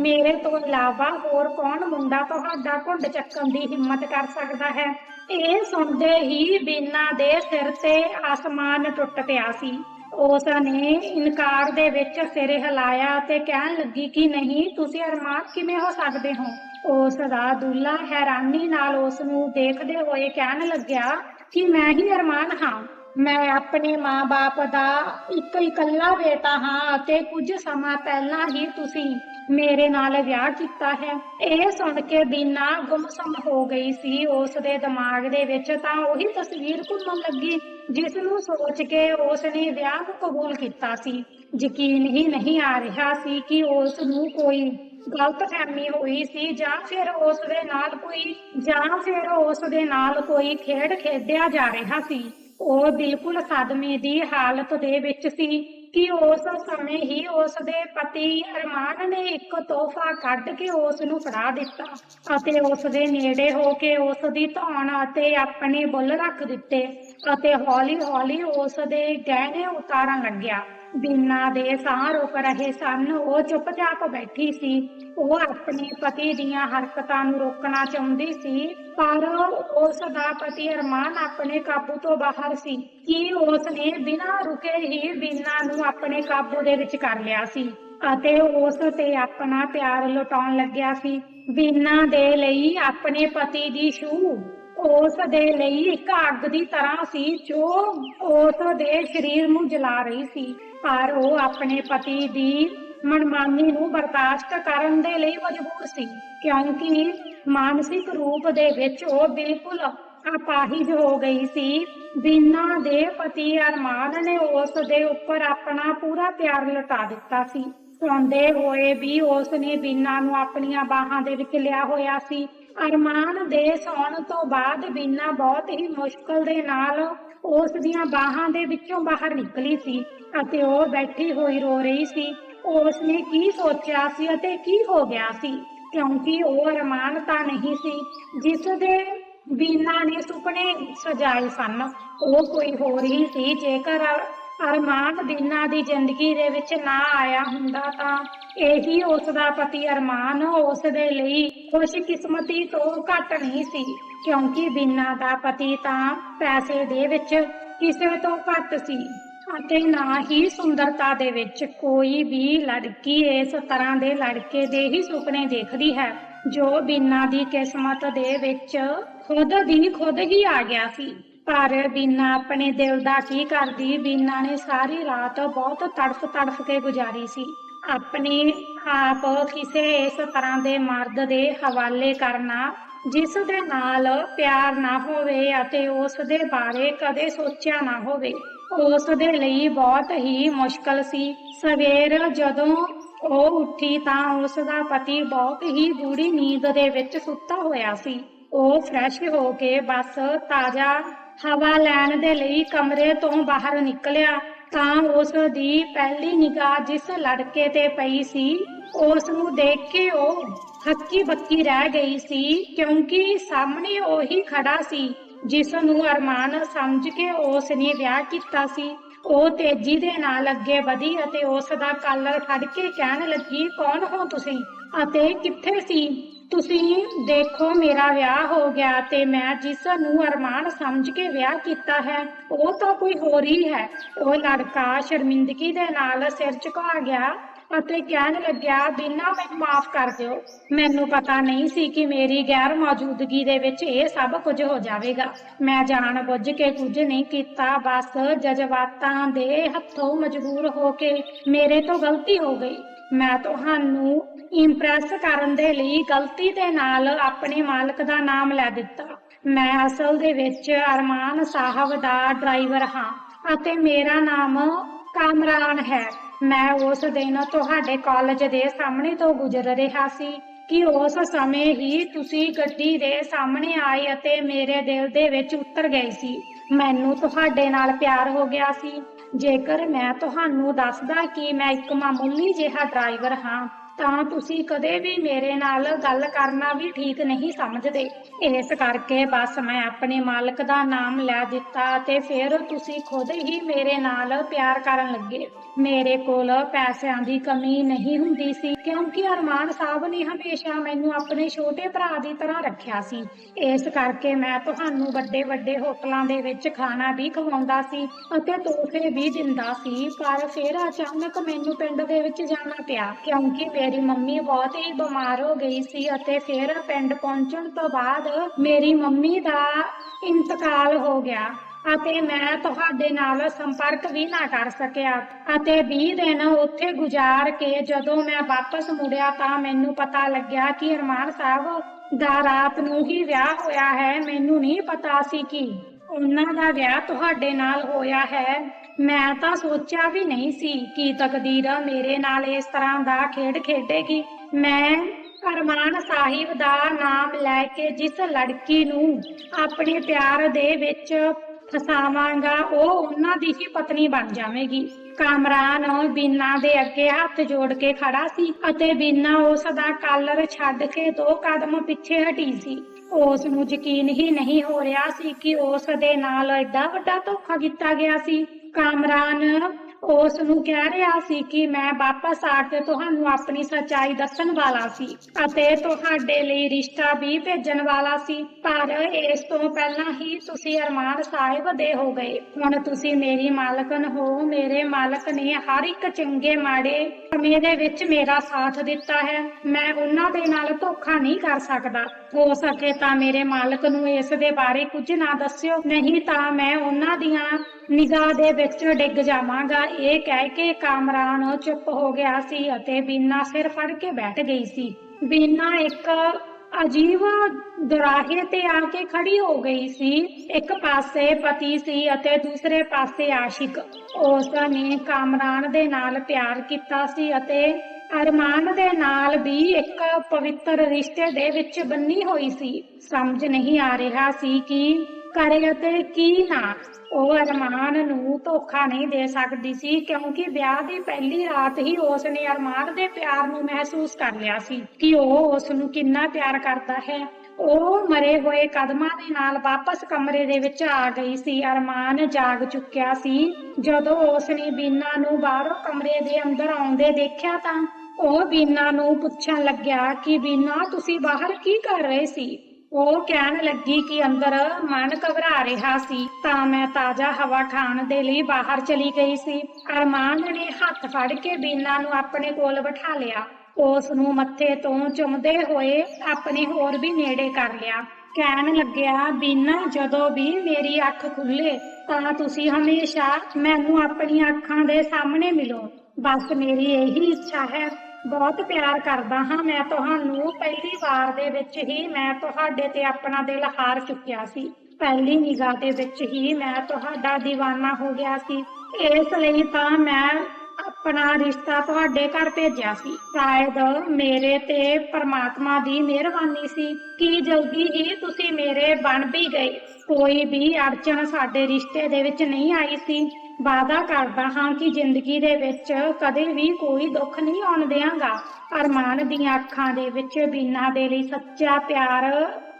ਮੇਰੇ ਤੋਂ ਇਲਾਵਾ ਹੋਰ ਕੌਣ ਮੁੰਡਾ ਤੁਹਾਡਾ ਘੁੰਡ ਚੱਕਣ ਦੀ ਹਿੰਮਤ ਕਰ ਸਕਦਾ ਹੈ? ਇਹ ਸੁਣਦੇ ਹੀ ਬੀਨਾ ਦੇ ਸਿਰ ਤੇ ਆਸਮਾਨ ਟੁੱਟ ਪਿਆ ਸੀ। ਉਸ ਨੇ ਇਨਕਾਰ ਦੇ ਵਿੱਚ ਸਿਰ ਹਿਲਾਇਆ ਤੇ ਕਹਿਣ ਲੱਗੀ ਕਿ ਨਹੀਂ, ਤੁਸੀਂ ਅਰਮਾਨ ਕਿਵੇਂ ਹੋ ਸਕਦੇ ਹੋ? ਉਸ ਦਾ ਦੁੱਲਾ ਹੈਰਾਨੀ ਨਾਲ ਉਸ ਨੂੰ ਦੇਖਦੇ ਹੋਏ ਕਹਿਣ ਲੱਗਿਆ ਕਿ ਮੈਂ ਹੀ ਅਰਮਾਨ ਹਾਂ। ਮੈਂ ਆਪਣੇ ਮਾਂ-ਬਾਪ ਦਾ ਇੱਕ ਇਕੱਲਾ ਬੇਟਾ ਹਾਂ ਅਤੇ ਕੁਝ ਸਮਾਂ ਪਹਿਲਾਂ ਹੀ ਤੁਸੀਂ ਮੇਰੇ ਨਾਲ ਵਿਆਹ ਕੀਤਾ ਹੈ। ਇਹ ਸੁਣ ਕੇ ਬੀਨਾ ਗੁੰਮਸਮ ਹੋ ਗਈ ਸੀ। ਉਸ ਦੇ ਦਿਮਾਗ ਦੇ ਵਿੱਚ ਤਾਂ ਉਹੀ ਤਸਵੀਰ ਘੁੰਮਣ ਲੱਗੀ, ਜਿਸ ਨੂੰ ਸੋਚ ਕੇ ਉਸ ਨੇ ਵਿਆਹ ਨੂੰ ਕਬੂਲ ਕੀਤਾ ਸੀ। ਯਕੀਨ ਹੀ ਨਹੀਂ ਆ ਰਿਹਾ ਸੀ ਕਿ ਉਸ ਨੂੰ ਕੋਈ ਗਲਤਫਹਿਮੀ ਹੋਈ ਸੀ ਜਾਂ ਫਿਰ ਉਸ ਦੇ ਨਾਲ ਕੋਈ ਜਾਂ ਫਿਰ ਉਸ ਦੇ ਨਾਲ ਕੋਈ ਖੇਡ ਖੇਡਿਆ ਜਾ ਰਿਹਾ ਸੀ। ਉਹ ਬਿਲਕੁਲ ਸਦਮੇ ਦੀ ਹਾਲਤ ਦੇ ਵਿੱਚ ਸੀ ਕਿ ਉਸ ਸਮੇਂ ਹੀ ਉਸ ਦੇ ਪਤੀ ਅਰਮਾਨ ਨੇ ਇੱਕ ਤੋਹਫਾ ਕੱਢ ਕੇ ਉਸ ਨੂੰ ਫੜਾ ਦਿੱਤਾ ਅਤੇ ਉਸ ਦੇ ਨੇੜੇ ਹੋ ਕੇ ਉਸ ਦੀ ਧੌਣ ਅਤੇ ਆਪਣੇ ਬੁੱਲ ਰੱਖ ਦਿੱਤੇ ਅਤੇ ਹੌਲੀ-ਹੌਲੀ ਉਸ ਦੇ ਗਹਿਣੇ ਉਤਾਰਨ ਲੱਗਿਆ। ਬਿਨਾ ਦੇ ਸਾਹ ਰੁਕ ਰਹੇ ਸਨ। ਉਹ ਚੁੱਪਚਾਪ ਬੈਠੀ ਸੀ। ਉਹ ਆਪਣੇ ਪਤੀ ਦੀਆਂ ਹਰਕਤਾਂ ਨੂੰ ਰੋਕਣਾ ਚਾਹੁੰਦੀ ਸੀ, ਪਰ ਉਸ ਦਾ ਪਤੀ ਅਰਮਾਨ ਆਪਣੇ ਕਾਬੂ ਤੋਂ ਬਾਹਰ ਸੀ ਕਿ ਉਸ ਨੇ ਬਿਨਾਂ ਰੁਕੇ ਹੀ ਬਿਨਾ ਨੂੰ ਆਪਣੇ ਕਾਬੂ ਦੇ ਵਿੱਚ ਕਰ ਲਿਆ ਸੀ ਅਤੇ ਉਸ ਤੇ ਆਪਣਾ ਪਿਆਰ ਲੁਟਾਉਣ ਲੱਗਿਆ ਸੀ। ਬੀਨਾ ਦੇ ਲਈ ਆਪਣੇ ਪਤੀ ਦੀ ਛੂਹ ਉਸ ਦੇ ਲਈ ਇੱਕ ਅੱਗ ਦੀ ਤਰ੍ਹਾਂ ਸੀ ਜੋ ਉਸ ਦੇ ਸਰੀਰ ਨੂੰ ਜਲਾ ਰਹੀ ਸੀ। ਪਰ ਉਹ ਆਪਣੇ ਪਤੀ ਦੀ ਮਨਮਾਨੀ ਨੂੰ ਬਰਦਾਸ਼ਤ ਕਰਨ ਦੇ ਲਈ ਮਜਬੂਰ ਸੀ, ਕਿਉਂਕਿ ਮਾਨਸਿਕ ਰੂਪ ਦੇ ਵਿੱਚ ਉਹ ਬਿਲਕੁਲ ਅਪਾਹਿਜ ਹੋ ਗਈ ਸੀ। ਬੀਨਾ ਦੇ ਪਤੀ ਅਰਮਾਨ ਨੇ ਉਸ ਦੇ ਉੱਪਰ ਆਪਣਾ ਪੂਰਾ ਪਿਆਰ ਲਟਾ ਦਿੱਤਾ ਸੀ। ਸੌਂਦੇ ਹੋਏ ਵੀ ਉਸ ਨੇ ਬਿਨਾ ਨੂੰ ਆਪਣੀਆਂ ਬਾਹਾਂ ਦੇ ਵਿੱਚ ਲਿਆ ਹੋਇਆ ਸੀ। ਅਰਮਾਨ ਦੇ ਸੌਣ ਤੋਂ ਬਾਅਦ ਬਿਨਾ ਬਹੁਤ ਹੀ ਮੁਸ਼ਕਲ ਦੇ ਨਾਲ ਉਸ ਦੀਆਂ ਬਾਹਾਂ ਦੇ ਵਿੱਚੋਂ ਬਾਹਰ ਨਿਕਲੀ ਸੀ ਅਤੇ ਉਹ ਬੈਠੀ ਹੋਈ ਰੋ ਰਹੀ ਸੀ। ਉਸ ਨੇ ਕੀ ਸੋਚਿਆ ਸੀ ਅਤੇ ਕੀ ਹੋ ਗਿਆ ਸੀ? ਕਿਉਂਕਿ ਉਹ ਅਰਮਾਨ ਤਾਂ ਨਹੀਂ ਸੀ, ਜਿਸ ਦੇ ਬੀਨਾ ਨੇ ਸੁਪਨੇ ਸਜਾਏ ਸਨ। ਉਹ ਕੋਈ ਹੋਰ ਹੀ ਸੀ, ਜੇਕਰ ਅਰਮਾਨ ਬੀਨਾ ਦੀ ਜ਼ਿੰਦਗੀ ਦੇ ਵਿੱਚ ਨਾ ਆਇਆ ਹੁੰਦਾ ਤਾਂ ਇਹੀ ਉਸ ਦਾ ਪਤੀ ਅਰਮਾਨ ਉਸ ਦੇ ਲਈ ਖੁਸ਼ਕਿਸਮਤੀ ਤੋਂ ਘੱਟ ਨਹੀਂ ਸੀ, ਕਿਉਂਕਿ ਬੀਨਾ ਦਾ ਪਤੀ ਤਾਂ ਪੈਸੇ ਦੇ ਵਿੱਚ ਕਿਸੇ ਤੋਂ ਘੱਟ ਸੀ ਅਤੇ ਨਾ ਹੀ ਸੁੰਦਰਤਾ ਦੇ ਵਿੱਚ ਕੋਈ ਵੀ ਲੜਕੀ ਇਸ ਤਰ੍ਹਾਂ ਦੇ ਲੜਕੇ ਦੇ ਹੀ ਸੁਪਨੇ ਦੇਖਦੀ ਹੈ, ਜੋ ਬਿਨਾ ਦੀ ਕਿਸਮਤ ਦੇ ਵਿੱਚ ਖੁਦ ਦੀ ਖੁਦ ਹੀ ਆ ਗਿਆ ਸੀ। ਪਰ ਬੀਨਾ ਆਪਣੇ ਦਿਲ ਦਾ ਕੀ ਕਰਦੀ? ਬੀਨਾ ਨੇ ਸਾਰੀ ਰਾਤ ਬਹੁਤ ਤੜਫ ਤੜਫ ਕੇ ਗੁਜ਼ਾਰੀ ਸੀ। ਆਪਣੇ ਆਪ ਕਿਸੇ ਇਸ ਤਰ੍ਹਾਂ ਦੇ ਮਰਦ ਦੇ ਹਵਾਲੇ ਕਰਨਾ, ਜਿਸ ਦੇ ਨਾਲ ਪਿਆਰ ਨਾ ਹੋਵੇ ਅਤੇ ਉਸ ਦੇ ਬਾਰੇ ਕਦੇ ਸੋਚਿਆ ਨਾ ਹੋਵੇ, ਉਸ ਦੇ ਲਈ ਬਹੁਤ ਹੀ ਮੁਸ਼ਕਲ ਸੀ। ਸਵੇਰ ਜਦੋਂ ਉਹ ਉੱਠੀ ਤਾਂ ਉਸ ਦਾ ਪਤੀ ਬਹੁਤ ਹੀ ਗੂੜੀ ਨੀਂਦ ਦੇ ਵਿੱਚ ਸੁੱਤਾ ਹੋਇਆ ਸੀ। ਉਹ ਫਰੈਸ਼ ਹੋ ਕੇ ਬਸ ਤਾਜ਼ਾ ਹਵਾ ਲੈਣ ਦੇ ਲਈ ਕਮਰੇ ਤੋਂ ਬਾਹਰ ਨਿਕਲਿਆ ਤਾਂ ਉਸ ਦੀ ਪਹਿਲੀ ਨਿਗਾਹ ਜਿਸ ਲੜਕੇ ਤੇ ਪਈ ਸੀ, ਉਸ ਨੂੰ ਦੇਖ ਕੇ ਉਹ ਹੱਕੀ ਬੱਕੀ ਰਹਿ ਗਈ ਸੀ ਕਿਉਂਕਿ ਸਾਹਮਣੇ ਉਹੀ ਖੜਾ ਸੀ, ਜਿਸ ਨੂੰ ਅਰਮਾਨ ਸਮਝ ਕੇ ਉਸ ਨੇ ਵਿਆਹ ਕੀਤਾ ਸੀ। ਉਹ ਤੇਜ਼ੀ ਦੇ ਨਾਲ ਅੱਗੇ ਵਧੀ ਅਤੇ ਉਸ ਦਾ ਕਾਲਰ ਫੜ ਕੇ ਕਹਿਣ ਲੱਗੀ, ਕੌਣ ਹੋ ਤੁਸੀਂ? ਅਤੇ ਕਿੱਥੇ ਸੀ? ਤੁਸੀਂ ਦੇਖੋ, ਮੇਰਾ ਵਿਆਹ ਹੋ ਗਿਆ ਤੇ ਮੈਂ ਜਿਸ ਨੂੰ ਅਰਮਾਨ ਸਮਝ ਕੇ ਵਿਆਹ ਕੀਤਾ ਹੈ, ਉਹ ਤਾਂ ਕੋਈ ਹੋਰ ਹੀ ਹੈ। ਉਹ ਲੜਕਾ ਸ਼ਰਮਿੰਦਗੀ ਦੇ ਨਾਲ ਸਿਰ ਝੁਕਾ ਗਿਆ ਅਤੇ ਕਹਿਣ ਲੱਗਿਆ, ਬਿਨਾ, ਮੈਨੂੰ ਮਾਫ ਕਰ ਦਿਓ। ਮੈਨੂੰ ਪਤਾ ਨਹੀਂ ਸੀ ਕਿ ਮੇਰੀ ਗੈਰ ਮੌਜੂਦਗੀ ਦੇ ਵਿੱਚ ਇਹ ਸਭ ਕੁਝ ਹੋ ਜਾਵੇਗਾ। ਮੈਂ ਜਾਣ ਬੁੱਝ ਕੇ ਕੁਝ ਨਹੀਂ ਕੀਤਾ, ਬਸ ਜਜ਼ਬਾਤਾਂ ਦੇ ਹੱਥੋਂ ਮਜਬੂਰ ਹੋ ਕੇ ਮੇਰੇ ਤੋਂ ਗਲਤੀ ਹੋ ਗਈ। ਮੈਂ ਤੁਹਾਨੂੰ ਇੰਪ੍ਰੈਸ ਕਰਨ ਦੇ ਲਈ ਗਲਤੀ ਦੇ ਨਾਲ ਆਪਣੇ ਮਾਲਕ ਦਾ ਨਾਮ ਲੈ ਦਿੱਤਾ। ਮੈਂ ਅਸਲ ਦੇ ਵਿੱਚ ਅਰਮਾਨ ਸਾਹਿਬ ਦਾ ਡਰਾਈਵਰ ਹਾਂ ਅਤੇ ਮੇਰਾ ਨਾਮ ਕਾਮਰਾਨ ਹੈ। ਮੈਂ ਉਸ ਦਿਨ ਤੁਹਾਡੇ ਕਾਲਜ ਦੇ ਸਾਹਮਣੇ ਤੋਂ ਗੁਜ਼ਰ ਰਿਹਾ ਸੀ ਕਿ ਉਸ ਸਮੇਂ ਹੀ ਤੁਸੀਂ ਗੱਡੀ ਦੇ ਸਾਹਮਣੇ ਆਏ ਅਤੇ ਮੇਰੇ ਦਿਲ ਦੇ ਵਿੱਚ ਉਤਰ ਗਏ ਸੀ। ਮੈਨੂੰ ਤੁਹਾਡੇ ਨਾਲ ਪਿਆਰ ਹੋ ਗਿਆ ਸੀ। ਜੇਕਰ ਮੈਂ ਤੁਹਾਨੂੰ ਦੱਸਦਾ ਕਿ ਮੈਂ ਇੱਕ ਮਾਮੂਲੀ ਜਿਹਾ ਡਰਾਈਵਰ ਹਾਂ ਤਾਂ ਤੁਸੀਂ ਕਦੇ ਵੀ ਮੇਰੇ ਨਾਲ ਗੱਲ ਕਰਨਾ ਵੀ ਠੀਕ ਨਹੀਂ ਸਮਝਦੇ। ਇਸ ਕਰਕੇ ਬਸ ਮੈਂ ਆਪਣੇ ਮਾਲਕ ਦਾ ਨਾਮ ਲੈ ਦਿੱਤਾ ਤੇ ਫਿਰ ਤੁਸੀਂ ਖੁਦ ਹੀ ਮੇਰੇ ਨਾਲ ਪਿਆਰ ਕਰਨ ਲੱਗੇ। ਮੇਰੇ ਕੋਲ ਪੈਸਿਆਂ ਦੀ ਕਮੀ ਨਹੀਂ ਹੁੰਦੀ ਸੀ, ਕਿਉਂਕਿ ਅਰਮਾਨ ਸਾਹਿਬ ਨੇ ਹਮੇਸ਼ਾ ਮੈਨੂੰ ਆਪਣੇ ਛੋਟੇ ਭਰਾ ਦੀ ਤਰ੍ਹਾਂ ਰੱਖਿਆ ਸੀ। ਇਸ ਕਰਕੇ ਮੈਂ ਤੁਹਾਨੂੰ ਵੱਡੇ ਵੱਡੇ ਹੋਟਲਾਂ ਦੇ ਵਿੱਚ ਖਾਣਾ ਵੀ ਖਵਾਉਂਦਾ ਸੀ ਅਤੇ ਤੋਹਫੇ ਵੀ ਦਿੰਦਾ ਸੀ, ਪਰ ਫਿਰ ਅਚਾਨਕ ਮੈਨੂੰ ਪਿੰਡ ਦੇ ਵਿੱਚ ਜਾਣਾ ਪਿਆ, ਕਿਉਂਕਿ ਮੇਰੀ ਮੰਮੀ ਬਹੁਤ ਹੀ ਬਿਮਾਰ ਹੋ ਗਈ ਸੀ ਅਤੇ ਫਿਰ ਪਿੰਡ ਪਹੁੰਚਣ ਤੋਂ ਬਾਅਦ ਮੇਰੀ ਮੰਮੀ ਦਾ ਇੰਤਕਾਲ ਹੋ ਗਿਆ ਅਤੇ ਮੈਂ ਤੁਹਾਡੇ ਨਾਲ ਸੰਪਰਕ ਵੀ ਨਾ ਕਰ ਸਕਿਆ ਅਤੇ 20 ਦਿਨ ਉੱਥੇ ਗੁਜ਼ਾਰ ਕੇ ਜਦੋਂ ਮੈਂ ਵਾਪਸ ਮੁੜਿਆ ਤਾਂ ਮੈਨੂੰ ਪਤਾ ਲੱਗਿਆ ਕਿ ਅਰਮਾਨ ਸਾਹਿਬ ਦਾ ਰਾਤ ਨੂੰ ਹੀ ਵਿਆਹ ਹੋਇਆ ਹੈ। ਮੈਨੂੰ ਨਹੀਂ ਪਤਾ ਸੀ ਕਿ ਉਹਨਾਂ ਦਾ ਵਿਆਹ ਤੁਹਾਡੇ ਨਾਲ ਹੋਇਆ ਹੈ। ਮੈਂ ਤਾਂ ਸੋਚਿਆ ਵੀ ਨਹੀਂ ਸੀ ਕਿ ਤਕਦੀਰ ਮੇਰੇ ਨਾਲ ਇਸ ਤਰ੍ਹਾਂ ਦਾ ਖੇਡ ਖੇਡੇਗੀ। ਮੈਂ ਅਰਮਾਨ ਸਾਹਿਬ ਦਾ ਨਾਮ ਲੈ ਕੇ ਜਿਸ ਲੜਕੀ ਨੂੰ ਆਪਣੇ ਪਿਆਰ ਦੇ ਵਿੱਚ ਫਸਾਵਾਂਗਾ, ਉਹ ਉਹਨਾਂ ਦੀ ਹੀ ਪਤਨੀ ਬਣ ਜਾਵੇਗੀ। ਕਾਮਰਾਨ ਬੀਨਾ ਦੇ ਅੱਗੇ ਹੱਥ ਜੋੜ ਕੇ ਖੜਾ ਸੀ ਅਤੇ ਬੀਨਾ ਉਸ ਦਾ ਕਾਲਰ ਛੱਡ ਕੇ ਦੋ ਕਦਮ ਪਿੱਛੇ ਹਟੀ ਸੀ। ਉਸ ਨੂੰ ਯਕੀਨ ਹੀ ਨਹੀਂ ਹੋ ਰਿਹਾ ਸੀ ਕਿ ਉਸ ਦੇ ਨਾਲ ਐਡਾ ਵੱਡਾ ਧੋਖਾ ਕੀਤਾ ਗਿਆ ਸੀ। ਕਾਮਰਾਨ ਉਸ ਨੂੰ ਕਹਿ ਰਿਹਾ ਸੀ ਕਿ ਮੈਂ ਵਾਪਸ ਆ ਕੇ ਤੁਹਾਨੂੰ ਆਪਣੀ ਸੱਚਾਈ ਦੱਸਣ ਵਾਲਾ ਸੀ ਅਤੇ ਤੁਹਾਡੇ ਲਈ ਰਿਸ਼ਤਾ ਵੀ ਭੇਜਣ ਵਾਲਾ ਸੀ। ਪਰ ਇਸ ਤੋਂ ਪਹਿਲਾਂ ਹੀ ਤੁਸੀਂ ਅਰਮਾਨ ਸਾਹਿਬ ਦੇ ਹੋ ਗਏ। ਹੁਣ ਤੁਸੀਂ ਮੇਰੀ ਮਾਲਕਨ ਹੋ। ਮੇਰੇ ਮਾਲਕ ਨੇ ਹਰ ਇੱਕ ਚੰਗੇ ਮਾੜੇ ਸਮੇਂ ਦੇ ਵਿੱਚ ਮੇਰਾ ਸਾਥ ਦਿੱਤਾ ਹੈ। ਮੈਂ ਉਹਨਾਂ ਦੇ ਨਾਲ ਧੋਖਾ ਨਹੀਂ ਕਰ ਸਕਦਾ। ਹੋ ਸਕੇ ਤਾਂ ਮੇਰੇ ਮਾਲਕ ਨੂੰ ਇਸ ਦੇ ਬਾਰੇ ਕੁਝ ਨਾ ਦੱਸਿਓ। ਨਹੀਂ ਤਾਂ ਮੈਂ ਉਹਨਾਂ ਦੀਆਂ ਨਿਗਾਹ ਦੇ ਵਿੱਚ ਡਿੱਗ ਜਾਵਾਂਗਾ। ਇਹ ਕਹਿ ਕੇ ਕਾਮਰਾਨ ਚੁੱਪ ਹੋ ਗਿਆ ਸੀ ਅਤੇ ਬੀਨਾ ਸਿਰ ਫੜ ਕੇ ਬੈਠ ਗਈ ਸੀ। ਬੀਨਾ ਇੱਕ ਅਜੀਬ ਦੁਰਾਹੇ ਤੇ ਆ ਕੇ ਖੜੀ ਹੋ ਗਈ ਸੀ। ਇੱਕ ਪਾਸੇ ਪਤੀ ਸੀ ਅਤੇ ਦੂਸਰੇ ਪਾਸੇ ਆਸ਼ਿਕ। ਉਸ ਨੇ ਕਾਮਰਾਨ ਦੇ ਨਾਲ ਪਿਆਰ ਕੀਤਾ ਸੀ ਅਤੇ ਅਰਮਾਨ ਦੇ ਨਾਲ ਵੀ ਇੱਕ ਪਵਿੱਤਰ ਰਿਸ਼ਤੇ ਦੇ ਵਿੱਚ ਬੰਨੀ ਹੋਈ ਸੀ। ਸਮਝ ਨਹੀਂ ਆ ਰਿਹਾ ਸੀ ਕਿ ਕਰੇ ਅਤੇ ਕੀ ਨਾ? ਉਹ ਅਰਮਾਨ ਨੂੰ ਧੋਖਾ ਨਹੀਂ ਦੇ ਸਕਦੀ ਸੀ, ਕਿਉਂਕਿ ਵਿਆਹ ਦੀ ਪਹਿਲੀ ਰਾਤ ਹੀ ਉਸ ਨੇ ਅਰਮਾਨ ਦੇ ਪਿਆਰ ਨੂੰ ਮਹਿਸੂਸ ਕਰ ਲਿਆ ਸੀ ਕਿ ਉਹ ਉਸ ਨੂੰ ਕਿੰਨਾ ਪਿਆਰ ਕਰਦਾ ਹੈ। ਉਹ ਮਰੇ ਹੋਏ ਕਦਮਾਂ ਦੇ ਨਾਲ ਵਾਪਸ ਕਮਰੇ ਦੇ ਵਿੱਚ ਆ ਗਈ ਸੀ। ਅਰਮਾਨ ਜਾਗ ਚੁੱਕਿਆ ਸੀ। ਜਦੋਂ ਉਸ ਨੇ ਬੀਨਾ ਨੂੰ ਬਾਹਰੋਂ ਕਮਰੇ ਦੇ ਅੰਦਰ ਆਉਂਦੇ ਦੇਖਿਆ ਤਾਂ ਉਹ ਬੀਨਾ ਨੂੰ ਪੁੱਛਣ ਲੱਗਿਆ ਕਿ ਬੀਨਾ, ਤੁਸੀਂ ਬਾਹਰ ਕੀ ਕਰ ਰਹੇ ਸੀ? ਉਹ ਕਹਿਣ ਲੱਗੀ ਕਿ ਅੰਦਰ ਮਨ ਘਬਰਾ ਰਿਹਾ ਸੀ, ਤਾਂ ਮੈਂ ਤਾਜ਼ਾ ਹਵਾ ਖਾਣ ਦੇ ਲਈ ਬਾਹਰ ਚਲੀ ਗਈ ਸੀ। ਅਰਮਾਨ ਨੇ ਹੱਥ ਫੜ ਕੇ ਬੀਨਾ ਨੂੰ ਆਪਣੇ ਕੋਲ ਬਿਠਾ ਲਿਆ। ਉਸ ਨੂੰ ਮੱਥੇ ਤੋਂ ਚੁੰਮਦੇ ਹੋਏ ਆਪਣੇ ਹੋਰ ਵੀ ਨੇੜੇ ਕਰ ਲਿਆ। ਕਹਿਣ ਲੱਗਿਆ, ਬੀਨਾ, ਜਦੋਂ ਵੀ ਮੇਰੀ ਅੱਖ ਖੁੱਲੇ ਤਾਂ ਤੁਸੀਂ ਹਮੇਸ਼ਾ ਮੈਨੂੰ ਆਪਣੀਆਂ ਅੱਖਾਂ ਦੇ ਸਾਹਮਣੇ ਮਿਲੋ। ਬਸ ਮੇਰੀ ਇਹੀ ਇੱਛਾ ਹੈ। ਬਹੁਤ ਪਿਆਰ ਕਰਦਾ ਹਾਂ। ਮੈਂ ਤੁਹਾਨੂੰ ਪਹਿਲੀ ਵਾਰ ਦੇ ਵਿੱਚ ਹੀ ਮੈਂ ਤੁਹਾਡੇ ਤੇ ਆਪਣਾ ਦਿਲ ਹਾਰ ਚੁੱਕਿਆ ਸੀ। ਪਹਿਲੀ ਨਿਗਾਹ ਦੇ ਵਿੱਚ ਹੀ ਮੈਂ ਤੁਹਾਡਾ دیਵਾਨਾ ਹੋ ਗਿਆ ਸੀ। ਇਸ ਲਈ ਤਾਂ ਮੈਂ ਆਪਣਾ ਰਿਸ਼ਤਾ ਤੁਹਾਡੇ ਘਰ ਭੇਜਿਆ ਸੀ। ਸ਼ਾਇਦ ਮੇਰੇ ਤੇ ਪਰਮਾਤਮਾ ਦੀ ਮਿਹਰਬਾਨੀ ਸੀ ਕਿ ਜਲਦੀ ਹੀ ਤੁਸੀਂ ਮੇਰੇ ਬਣ ਵੀ ਗਏ। ਕੋਈ ਵੀ ਅੜਚਣ ਸਾਡੇ ਰਿਸ਼ਤੇ ਦੇ ਵਿੱਚ ਨਹੀਂ ਆਈ ਸੀ। ਵਾਅਦਾ ਕਰਦਾ ਹਾਂ ਕਿ ਜ਼ਿੰਦਗੀ ਦੇ ਵਿੱਚ ਕਦੇ ਵੀ ਕੋਈ ਦੁੱਖ ਨਹੀਂ ਆਉਣ ਦਿਆਂਗਾ। ਅਰਮਾਨ ਦੀਆਂ ਅੱਖਾਂ ਦੇ ਵਿੱਚ ਬੀਨਾ ਦੇ ਲਈ ਸੱਚਾ ਪਿਆਰ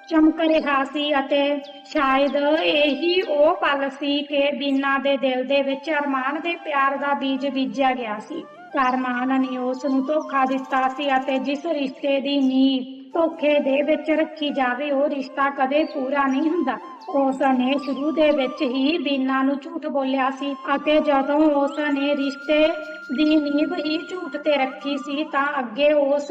ਚਮਕ ਰਿਹਾ ਸੀ ਅਤੇ ਸ਼ਾਇਦ ਇਹੀ ਉਹ ਪਲ ਸੀ ਕਿ ਬੀਨਾ ਦੇ ਦਿਲ ਦੇ ਵਿੱਚ ਅਰਮਾਨ ਦੇ ਪਿਆਰ ਦਾ ਬੀਜ ਬੀਜਿਆ ਗਿਆ ਸੀ। ਅਰਮਾਨ ਨੇ ਉਸ ਨੂੰ ਧੋਖਾ ਦਿੱਤਾ ਸੀ ਅਤੇ ਜਿਸ ਰਿਸ਼ਤੇ ਦੀ ਨੀਂਹ ਧੋਖੇ ਦੇ ਵਿੱਚ ਰੱਖੀ ਜਾਵੇ, ਉਹ ਰਿਸ਼ਤਾ ਕਦੇ ਪੂਰਾ ਨਹੀਂ ਹੁੰਦਾ। ਉਸ ਨੇ ਸ਼ੁਰੂ ਦੇ ਵਿੱਚ ਹੀ ਬੀਨਾ ਨੂੰ ਝੂਠ ਬੋਲਿਆ ਸੀ ਅਤੇ ਜਦੋਂ ਉਸ ਨੇ ਰਿਸ਼ਤੇ ਦੀ ਨੀਂਹ ਹੀ ਝੂਠ ਤੇ ਰੱਖੀ ਸੀ ਤਾਂ ਅੱਗੇ ਉਸ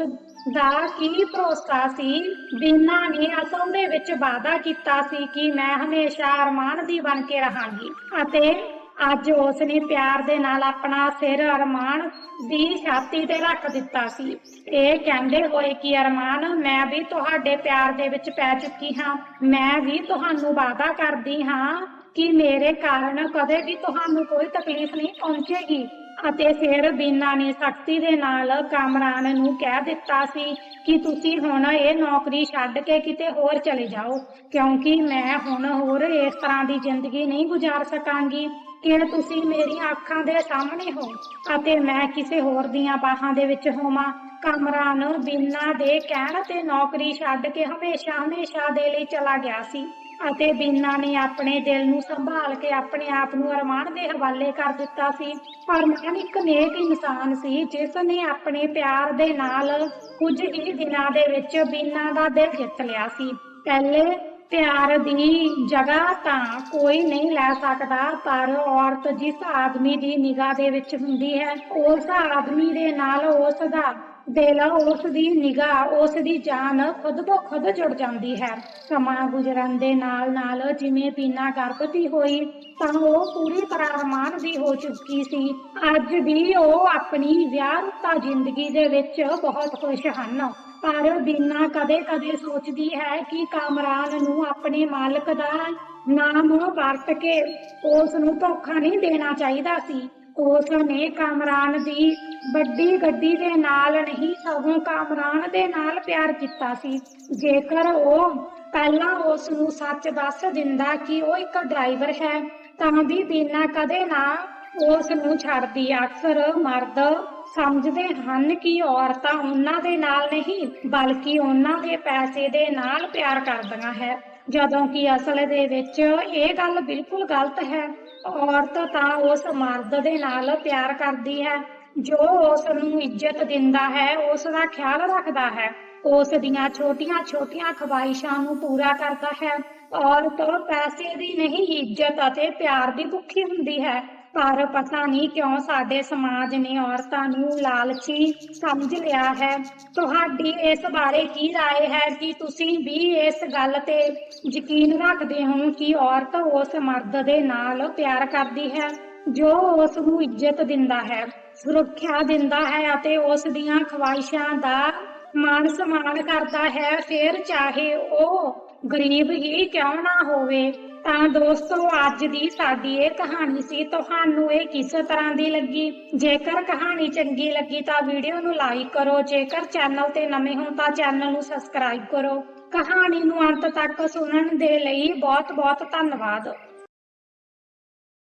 ਦਾ ਕੀ ਭਰੋਸਾ ਸੀ? ਬੀਨਾ ਨੇ ਅਸਲ ਦੇ ਵਿੱਚ ਵਾਅਦਾ ਕੀਤਾ ਸੀ ਕਿ ਮੈਂ ਹਮੇਸ਼ਾ ਅਰਮਾਨ ਦੀ ਬਣ ਕੇ ਰਹਾਂਗੀ ਅਤੇ ਅੱਜ ਉਸ ਨੇ ਪਿਆਰ ਦੇ ਨਾਲ ਆਪਣਾ ਸਿਰ ਅਰਮਾਨ ਦੀ ਛਾਤੀ ਤੇ ਰੱਖ ਦਿੱਤਾ ਸੀ। ਇਹ ਕਹਿੰਦੇ ਹੋਏ ਕਿ, ਅਰਮਾਨ, ਮੈਂ ਵੀ ਤੁਹਾਡੇ ਪਿਆਰ ਦੇ ਵਿੱਚ ਪੈ ਚੁੱਕੀ ਹਾਂ। ਮੈਂ ਵੀ ਤੁਹਾਨੂੰ ਵਾਅਦਾ ਕਰਦੀ ਹਾਂ ਕਿ ਮੇਰੇ ਕਾਰਨ ਕਦੇ ਵੀ ਤੁਹਾਨੂੰ ਕੋਈ ਤਕਲੀਫ ਨਹੀਂ ਪਹੁੰਚੇਗੀ। ਅਤੇ ਫਿਰ ਬੀਨਾ ਨੇ ਸਖਤੀ ਦੇ ਨਾਲ ਕਾਮਰਾਨ ਨੂੰ ਕਹਿ ਦਿੱਤਾ ਸੀ ਕਿ ਤੁਸੀਂ ਹੁਣ ਇਹ ਨੌਕਰੀ ਛੱਡ ਕੇ ਕਿਤੇ ਹੋਰ ਚਲੇ ਜਾਓ, ਕਿਉਂਕਿ ਮੈਂ ਹੁਣ ਹੋਰ ਇਸ ਤਰ੍ਹਾਂ ਦੀ ਜ਼ਿੰਦਗੀ ਨਹੀਂ ਗੁਜ਼ਾਰ ਸਕਾਂਗੀ। ਕਿ ਤੁਸੀਂ ਮੇਰੀਆਂ ਅੱਖਾਂ ਦੇ ਸਾਹਮਣੇ ਹੋ ਅਤੇ ਮੈਂ ਕਿਸੇ ਹੋਰ ਦੀਆਂ ਬਾਹਾਂ ਦੇ ਵਿੱਚ ਹੋਵਾਂ? ਕਾਮਰਾਨ ਬੀਨਾ ਦੇ ਕਹਿਣ ਤੇ ਨੌਕਰੀ ਛੱਡ ਕੇ ਹਮੇਸ਼ਾ ਹਮੇਸ਼ਾ ਦੇ ਲਈ ਚਲਾ ਗਿਆ ਸੀ। ਅਤੇ ਬੀਨਾ ਨੇ ਆਪਣੇ ਦਿਲ ਨੂੰ ਸੰਭਾਲ ਕੇ ਆਪਣੇ ਆਪ ਨੂੰ ਅਰਮਾਨ ਦੇ ਹਵਾਲੇ ਕਰ ਦਿੱਤਾ ਸੀ। ਅਰਮਾਨ ਇੱਕ ਨੇਕ ਇਨਸਾਨ ਸੀ, ਜਿਸ ਨੇ ਆਪਣੇ ਪਿਆਰ ਦੇ ਨਾਲ ਕੁਝ ਹੀ ਦਿਨਾਂ ਦੇ ਵਿੱਚ ਬੀਨਾ ਦਾ ਦਿਲ ਜਿੱਤ ਲਿਆ ਸੀ। ਪਹਿਲੇ ਪਿਆਰ ਦੀ ਜਗ੍ਹਾ ਤਾਂ ਕੋਈ ਨਹੀਂ ਲੈ ਸਕਦਾ, ਪਰ ਔਰਤ ਜਿਸ ਆਦਮੀ ਦੀ ਨਿਗਾਹ ਦੇ ਵਿੱਚ ਹੁੰਦੀ ਹੈ, ਉਸ ਆਦਮੀ ਦੇ ਨਾਲ ਉਸ ਦਾ ਦਿਲ ਉਸ ਦੀ ਨਿਗਾਹ, ਉਸ ਦੀ ਜਾਨ ਖੁਦ ਬੋ ਖੁਦ ਜੁੜ ਜਾਂਦੀ ਹੈ। ਸਮਾਂ ਗੁਜ਼ਰਨ ਦੇ ਨਾਲ ਨਾਲ ਜਿਵੇਂ ਬੀਨਾ ਗਰਭਵਤੀ ਹੋਈ, ਤਾਂ ਉਹ ਪੂਰੀ ਤਰ੍ਹਾਂ ਰਮਾਨ ਦੀ ਹੋ ਚੁੱਕੀ ਸੀ। ਅੱਜ ਵੀ ਉਹ ਆਪਣੀ ਵਿਆਹਤਾ ਜ਼ਿੰਦਗੀ ਦੇ ਵਿੱਚ ਬਹੁਤ ਖੁਸ਼ ਹਨ। ਪਰ ਬੀਨਾ ਕਦੇ-ਕਦੇ ਸੋਚਦੀ ਹੈ ਕਿ ਕਾਮਰਾਨ ਨੂੰ ਆਪਣੇ ਮਾਲਕ ਦਾ ਨਾਮ ਵਰਤ ਕੇ ਉਸ ਨੂੰ ਧੋਖਾ ਨਹੀਂ ਦੇਣਾ ਚਾਹੀਦਾ ਸੀ। ਉਸ ਨੇ ਕਾਮਰਾਨ ਦੀ ਵੱਡੀ ਗੱਡੀ ਦੇ ਨਾਲ ਨਹੀਂ, ਸਗੋਂ ਕਾਮਰਾਨ ਦੇ ਨਾਲ ਪਿਆਰ ਕੀਤਾ ਸੀ। ਜੇਕਰ ਉਹ ਪਹਿਲਾਂ ਉਸ ਨੂੰ ਸੱਚ ਦੱਸ ਦਿੰਦਾ ਕਿ ਉਹ ਇੱਕ ਡਰਾਈਵਰ ਹੈ, ਤਾਂ ਵੀ ਬੀਨਾ ਕਦੇ ਨਾ ਉਸ ਨੂੰ ਛੱਡਦੀ। ਅਕਸਰ ਮਰਦ ਸਮਝਦੇ ਹਨ ਕਿ ਔਰਤਾਂ ਉਹਨਾਂ ਦੇ ਨਾਲ ਨਹੀਂ, ਬਲਕਿ ਉਹਨਾਂ ਦੇ ਪੈਸੇ ਦੇ ਨਾਲ ਪਿਆਰ ਕਰਦੀਆਂ ਹੈ। ਜਦੋਂ ਕਿ ਅਸਲ ਦੇ ਵਿੱਚ ਇਹ ਗੱਲ ਬਿਲਕੁਲ ਗਲਤ ਹੈ। ਔਰਤ ਤਾਂ ਉਸ ਮਰਦ ਦੇ ਨਾਲ ਪਿਆਰ ਕਰਦੀ ਹੈ। ਜੋ ਉਸ ਨੂੰ ਇੱਜ਼ਤ ਦਿੰਦਾ ਹੈ, ਉਸ ਦਾ ਖਿਆਲ ਰੱਖਦਾ ਹੈ। ਉਸ ਦੀਆਂ ਛੋਟੀਆਂ-ਛੋਟੀਆਂ ਖਵਾਇਸ਼ਾਂ ਨੂੰ ਪੂਰਾ ਕਰਦਾ ਹੈ। ਔਰਤ ਪੈਸੇ ਦੀ ਨਹੀਂ ਇੱਜ਼ਤ ਅਤੇ ਪਿਆਰ ਦੀ ਭੁੱਖੀ ਹੁੰਦੀ ਹੈ। ਪਰ ਪਤਾ ਨਹੀਂ ਕਿਉਂ ਸਾਡੇ ਸਮਾਜ ਨੇ ਔਰਤਾਂ ਨੂੰ ਲਾਲਚੀ ਸਮਝ ਲਿਆ ਹੈ ਤੁਹਾਡੀ ਇਸ ਬਾਰੇ ਕੀ رائے ਹੈ ਕਿ ਤੁਸੀਂ ਵੀ ਇਸ ਗੱਲ ਤੇ ਯਕੀਨ ਰੱਖਦੇ ਹੋ ਕਿ ਔਰਤ ਉਸ ਮਰਦ ਦੇ ਨਾਲ ਪਿਆਰ ਕਰਦੀ ਹੈ ਜੋ ਉਸ ਨੂੰ ਇੱਜ਼ਤ ਦਿੰਦਾ ਹੈ ਸੁਰੱਖਿਆ ਦਿੰਦਾ ਹੈ ਅਤੇ ਉਸ ਦੀਆਂ ਖਵਾਇਸ਼ਾਂ ਦਾ ਮਾਣ ਸਨਮਾਨ ਕਰਦਾ ਹੈ ਫਿਰ ਚਾਹੇ ਉਹ ਗਰੀਬ ਹੀ ਕਿਉਂ ਨਾ ਹੋਵੇ ਤਾਂ ਦੋਸਤੋ, ਅੱਜ ਦੀ ਸਾਡੀ ਇਹ ਕਹਾਣੀ ਸੀ, ਤੁਹਾਨੂੰ ਇਹ ਕਿਸ ਤਰ੍ਹਾਂ ਦੀ ਲੱਗੀ? ਜੇਕਰ ਕਹਾਣੀ ਚੰਗੀ ਲੱਗੀ ਤਾਂ ਵੀਡੀਓ ਨੂੰ ਲਾਈਕ ਕਰੋ, ਜੇਕਰ ਚੈਨਲ ਤੇ ਨਵੇਂ ਹੋ ਤਾਂ ਚੈਨਲ ਨੂੰ ਸਬਸਕ੍ਰਾਈਬ ਕਰੋ। ਕਹਾਣੀ ਨੂੰ ਅੰਤ ਤੱਕ ਸੁਣਨ ਦੇ ਲਈ ਬਹੁਤ ਬਹੁਤ ਧੰਨਵਾਦ।